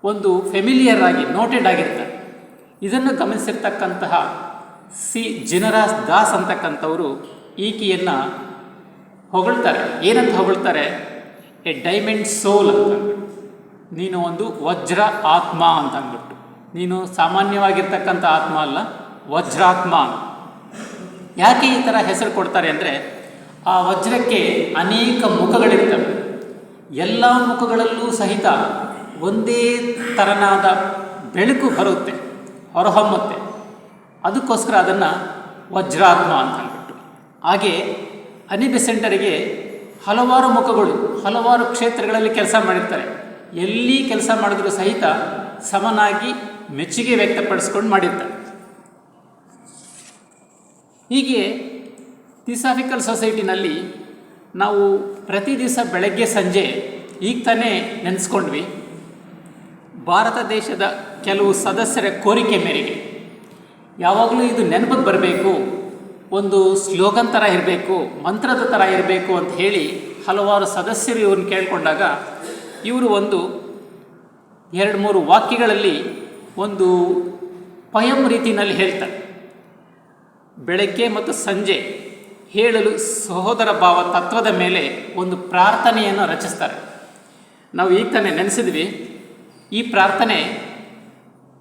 ಒಂದು ಫೆಮಿಲಿಯರ್ ಆಗಿ ನೋಟೆಡ್ ಆಗಿರ್ತಾರೆ. ಇದನ್ನು ಗಮನಿಸಿರ್ತಕ್ಕಂತಹ ಸಿ. ಜಿನರಾಜ್ ದಾಸ್ ಅಂತಕ್ಕಂಥವರು ಈಕೆಯನ್ನು ಹೊಗಳ್ತಾರೆ. ಏನಂತ ಹೊಗಳ್ತಾರೆ? ಎ ಡೈಮಂಡ್ ಸೋಲ್ ಅಂತ. ನೀನು ಒಂದು ವಜ್ರ ಆತ್ಮ ಅಂತ ಅಂದ್ಬಿಟ್ಟು ನೀನು ಸಾಮಾನ್ಯವಾಗಿರ್ತಕ್ಕಂಥ ಆತ್ಮ ಅಲ್ಲ, ವಜ್ರಾತ್ಮ ಯಾಕೆ ಈ ಥರ ಹೆಸರು ಕೊಡ್ತಾರೆ ಅಂದರೆ, ಆ ವಜ್ರಕ್ಕೆ ಅನೇಕ ಮುಖಗಳಿರ್ತವೆ. ಎಲ್ಲ ಮುಖಗಳಲ್ಲೂ ಸಹಿತ ಒಂದೇ ತರನಾದ ಬೆಳಕು ಬರುತ್ತೆ ಹೊರಹೊಮ್ಮುತ್ತೆ. ಅದಕ್ಕೋಸ್ಕರ ಅದನ್ನು ವಜ್ರಾತ್ಮ ಅಂತ ಅಂದ್ಬಿಟ್ಟು ಹಾಗೆ ಅನಿಬೆಸೆಂಟರಿಗೆ ಹಲವಾರು ಮುಖಗಳು, ಹಲವಾರು ಕ್ಷೇತ್ರಗಳಲ್ಲಿ ಕೆಲಸ ಮಾಡಿರ್ತಾರೆ. ಎಲ್ಲಿ ಕೆಲಸ ಮಾಡಿದ್ರೂ ಸಹಿತ ಸಮನಾಗಿ ಮೆಚ್ಚುಗೆ ವ್ಯಕ್ತಪಡಿಸ್ಕೊಂಡು ಮಾಡಿರ್ತಾರೆ. ಹೀಗೆ ಥಿಸಾಫಿಕಲ್ ಸೊಸೈಟಿನಲ್ಲಿ ನಾವು ಪ್ರತಿ ದಿವಸ ಬೆಳಗ್ಗೆ ಸಂಜೆ ಈಗ ತಾನೇ ನೆನೆಸ್ಕೊಂಡ್ವಿ. ಭಾರತ ದೇಶದ ಕೆಲವು ಸದಸ್ಯರ ಕೋರಿಕೆ ಮೇರೆಗೆ ಯಾವಾಗಲೂ ಇದು ನೆನಪಿಗೆ ಬರಬೇಕು, ಒಂದು ಸ್ಲೋಗನ್ ಥರ ಇರಬೇಕು, ಮಂತ್ರದ ಥರ ಇರಬೇಕು ಅಂತ ಹೇಳಿ ಹಲವಾರು ಸದಸ್ಯರು ಇವ್ರನ್ನ ಕೇಳಿಕೊಂಡಾಗ ಇವರು ಒಂದು ಎರಡು ಮೂರು ವಾಕ್ಯಗಳಲ್ಲಿ ಒಂದು ಪಯಂ ರೀತಿಯಲ್ಲಿ ಹೇಳ್ತಾರೆ. ಬೆಳಗ್ಗೆ ಮತ್ತು ಸಂಜೆ ಹೇಳಲು ಸಹೋದರ ಭಾವ ತತ್ವದ ಮೇಲೆ ಒಂದು ಪ್ರಾರ್ಥನೆಯನ್ನು ರಚಿಸ್ತಾರೆ. ನಾವು ಈಗ ತಾನೇ ನೆನೆಸಿದ್ವಿ, ಈ ಪ್ರಾರ್ಥನೆ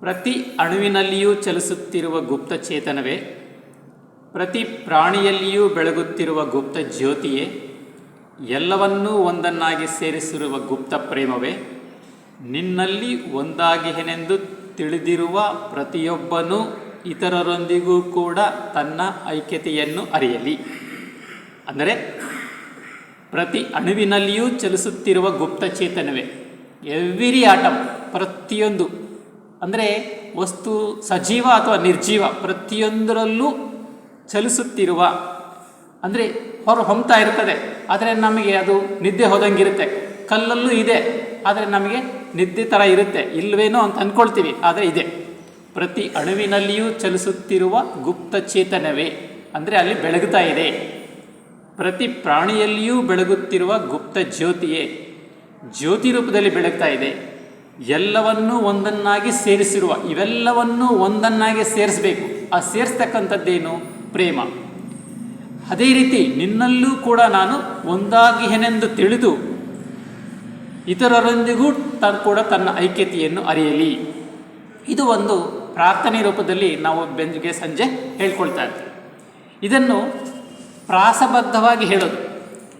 ಪ್ರತಿ ಅಣುವಿನಲ್ಲಿಯೂ ಚಲಿಸುತ್ತಿರುವ ಗುಪ್ತ ಚೇತನವೇ, ಪ್ರತಿ ಪ್ರಾಣಿಯಲ್ಲಿಯೂ ಬೆಳಗುತ್ತಿರುವ ಗುಪ್ತ ಜ್ಯೋತಿಯೇ ಎಲ್ಲವನ್ನೂ ಒಂದನ್ನಾಗಿ ಸೇರಿಸಿರುವ ಗುಪ್ತ ಪ್ರೇಮವೇ, ನಿನ್ನಲ್ಲಿ ಒಂದಾಗಿಹೆನೆಂದು ತಿಳಿದಿರುವ ಪ್ರತಿಯೊಬ್ಬನೂ ಇತರರೊಂದಿಗೂ ಕೂಡ ತನ್ನ ಐಕ್ಯತೆಯನ್ನು ಅರಿಯಲಿ. ಅಂದರೆ, ಪ್ರತಿ ಅಣುವಿನಲ್ಲಿಯೂ ಚಲಿಸುತ್ತಿರುವ ಗುಪ್ತ ಚೇತನವೇ ಎವ್ರಿ ಆಟಮ್ ಪ್ರತಿಯೊಂದು, ಅಂದರೆ ವಸ್ತು ಸಜೀವ ಅಥವಾ ನಿರ್ಜೀವ ಪ್ರತಿಯೊಂದರಲ್ಲೂ ಚಲಿಸುತ್ತಿರುವ ಅಂದರೆ ಹೊರ ಹೊಮ್ತಾ ಇರ್ತದೆ. ಆದರೆ ನಮಗೆ ಅದು ನಿದ್ದೆ ಹೋದಂಗಿರುತ್ತೆ. ಕಲ್ಲಲ್ಲೂ ಇದೆ. ಆದರೆ ನಮಗೆ ನಿದ್ದೆ ಥರ ಇರುತ್ತೆ. ಇಲ್ವೇನೋ ಅಂತ ಅಂದ್ಕೊಳ್ತೀವಿ ಆದರೆ ಇದೆ. ಪ್ರತಿ ಅಣುವಿನಲ್ಲಿಯೂ ಚಲಿಸುತ್ತಿರುವ ಗುಪ್ತ ಚೇತನವೇ. ಅಂದರೆ ಅಲ್ಲಿ ಬೆಳಗುತ್ತಾ ಇದೆ. ಪ್ರತಿ ಪ್ರಾಣಿಯಲ್ಲಿಯೂ ಬೆಳಗುತ್ತಿರುವ ಗುಪ್ತ ಜ್ಯೋತಿಯೇ. ಜ್ಯೋತಿ ರೂಪದಲ್ಲಿ ಬೆಳಗ್ತಾ ಇದೆ. ಎಲ್ಲವನ್ನೂ ಒಂದನ್ನಾಗಿ ಸೇರಿಸಿರುವ, ಇವೆಲ್ಲವನ್ನೂ ಒಂದನ್ನಾಗಿ ಸೇರಿಸಬೇಕು. ಆ ಸೇರಿಸ್ತಕ್ಕಂಥದ್ದೇನು? ಪ್ರೇಮ. ಅದೇ ರೀತಿ ನಿನ್ನಲ್ಲೂ ಕೂಡ ನಾನು ಒಂದಾಗಿಹೆನೆಂದು ತಿಳಿದು ಇತರರೊಂದಿಗೂ ತ, ಕೂಡ ತನ್ನ ಐಕ್ಯತೆಯನ್ನು ಅರಿಯಲಿ. ಇದು ಒಂದು ಪ್ರಾರ್ಥನೆ ರೂಪದಲ್ಲಿ ನಾವು ಬೆಂಜಿಗೆ ಸಂಜೆ ಹೇಳ್ಕೊಳ್ತಾ ಇದ್ದೀವಿ ಇದನ್ನು ಪ್ರಾಸಬದ್ಧವಾಗಿ ಹೇಳೋದು.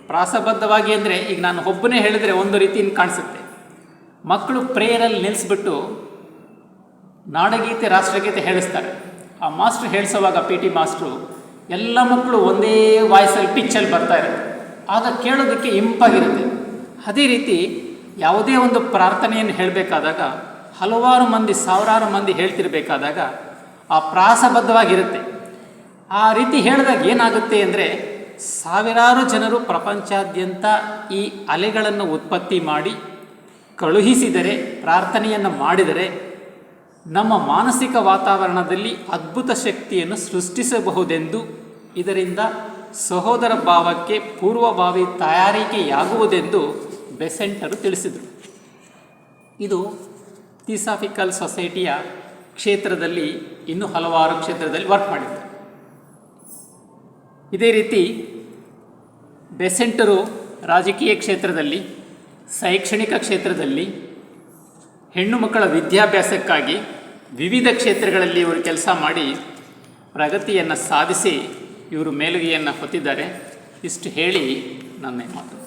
ಪ್ರಾಸಬದ್ಧವಾಗಿ ಅಂದರೆ ಈಗ ನಾನು ಒಬ್ಬನೇ ಹೇಳಿದರೆ ಒಂದು ರೀತಿಯಿಂದ ಕಾಣಿಸುತ್ತೆ. ಮಕ್ಕಳು ಪ್ರೇಯರಲ್ಲಿ ನಿಲ್ಲಿಸ್ಬಿಟ್ಟು ನಾಡಗೀತೆ, ರಾಷ್ಟ್ರಗೀತೆ ಹೇಳಿಸ್ತಾರೆ. ಆ ಮಾಸ್ಟ್ರು ಹೇಳಿಸೋವಾಗ ಪಿ ಟಿ ಮಾಸ್ಟ್ರು ಎಲ್ಲ ಮಕ್ಕಳು ಒಂದೇ ವಾಯ್ಸಲ್ಲಿ ಪಿಚ್ಚಲ್ಲಿ ಬರ್ತಾ ಇರುತ್ತೆ. ಆಗ ಕೇಳೋದಕ್ಕೆ ಇಂಪಾಗಿರುತ್ತೆ. ಅದೇ ರೀತಿ ಯಾವುದೇ ಒಂದು ಪ್ರಾರ್ಥನೆಯನ್ನು ಹೇಳಬೇಕಾದಾಗ, ಹಲವಾರು ಮಂದಿ, ಸಾವಿರಾರು ಮಂದಿ ಹೇಳ್ತಿರ್ಬೇಕಾದಾಗ ಆ ಪ್ರಾಸಬದ್ಧವಾಗಿರುತ್ತೆ. ಆ ರೀತಿ ಹೇಳಿದಾಗ ಏನಾಗುತ್ತೆ ಅಂದರೆ, ಸಾವಿರಾರು ಜನರು ಪ್ರಪಂಚಾದ್ಯಂತ ಈ ಅಲೆಗಳನ್ನು ಉತ್ಪತ್ತಿ ಮಾಡಿ, ಕಳುಹಿಸಿದರೆ, ಪ್ರಾರ್ಥನೆಯನ್ನು ಮಾಡಿದರೆ ನಮ್ಮ ಮಾನಸಿಕ ವಾತಾವರಣದಲ್ಲಿ ಅದ್ಭುತ ಶಕ್ತಿಯನ್ನು ಸೃಷ್ಟಿಸಬಹುದೆಂದು ಇದರಿಂದ ಸಹೋದರ ಭಾವಕ್ಕೆ ಪೂರ್ವಭಾವಿ ತಯಾರಿಕೆಯಾಗುವುದೆಂದು ಬೆಸೆಂಟರು ತಿಳಿಸಿದರು. ಇದು ಥಿಸಾಫಿಕಲ್ ಸೊಸೈಟಿಯ ಕ್ಷೇತ್ರದಲ್ಲಿ ಇನ್ನೂ ಹಲವಾರು ಕ್ಷೇತ್ರದಲ್ಲಿ ವರ್ಕ್ ಮಾಡಿದ್ದಾರೆ ಇದೇ ರೀತಿ ಬೆಸೆಂಟರು ರಾಜಕೀಯ ಕ್ಷೇತ್ರದಲ್ಲಿ, ಶೈಕ್ಷಣಿಕ ಕ್ಷೇತ್ರದಲ್ಲಿ ಹೆಣ್ಣು ಮಕ್ಕಳ ವಿದ್ಯಾಭ್ಯಾಸಕ್ಕಾಗಿ ವಿವಿಧ ಕ್ಷೇತ್ರಗಳಲ್ಲಿ ಇವರು ಕೆಲಸ ಮಾಡಿ ಪ್ರಗತಿಯನ್ನು ಸಾಧಿಸಿ ಇವರು ಮೇಲುಗೆಯನ್ನು ಹೊತ್ತಿದ್ದಾರೆ. ಇಷ್ಟು ಹೇಳಿ ನನ್ನ ಮಾತು.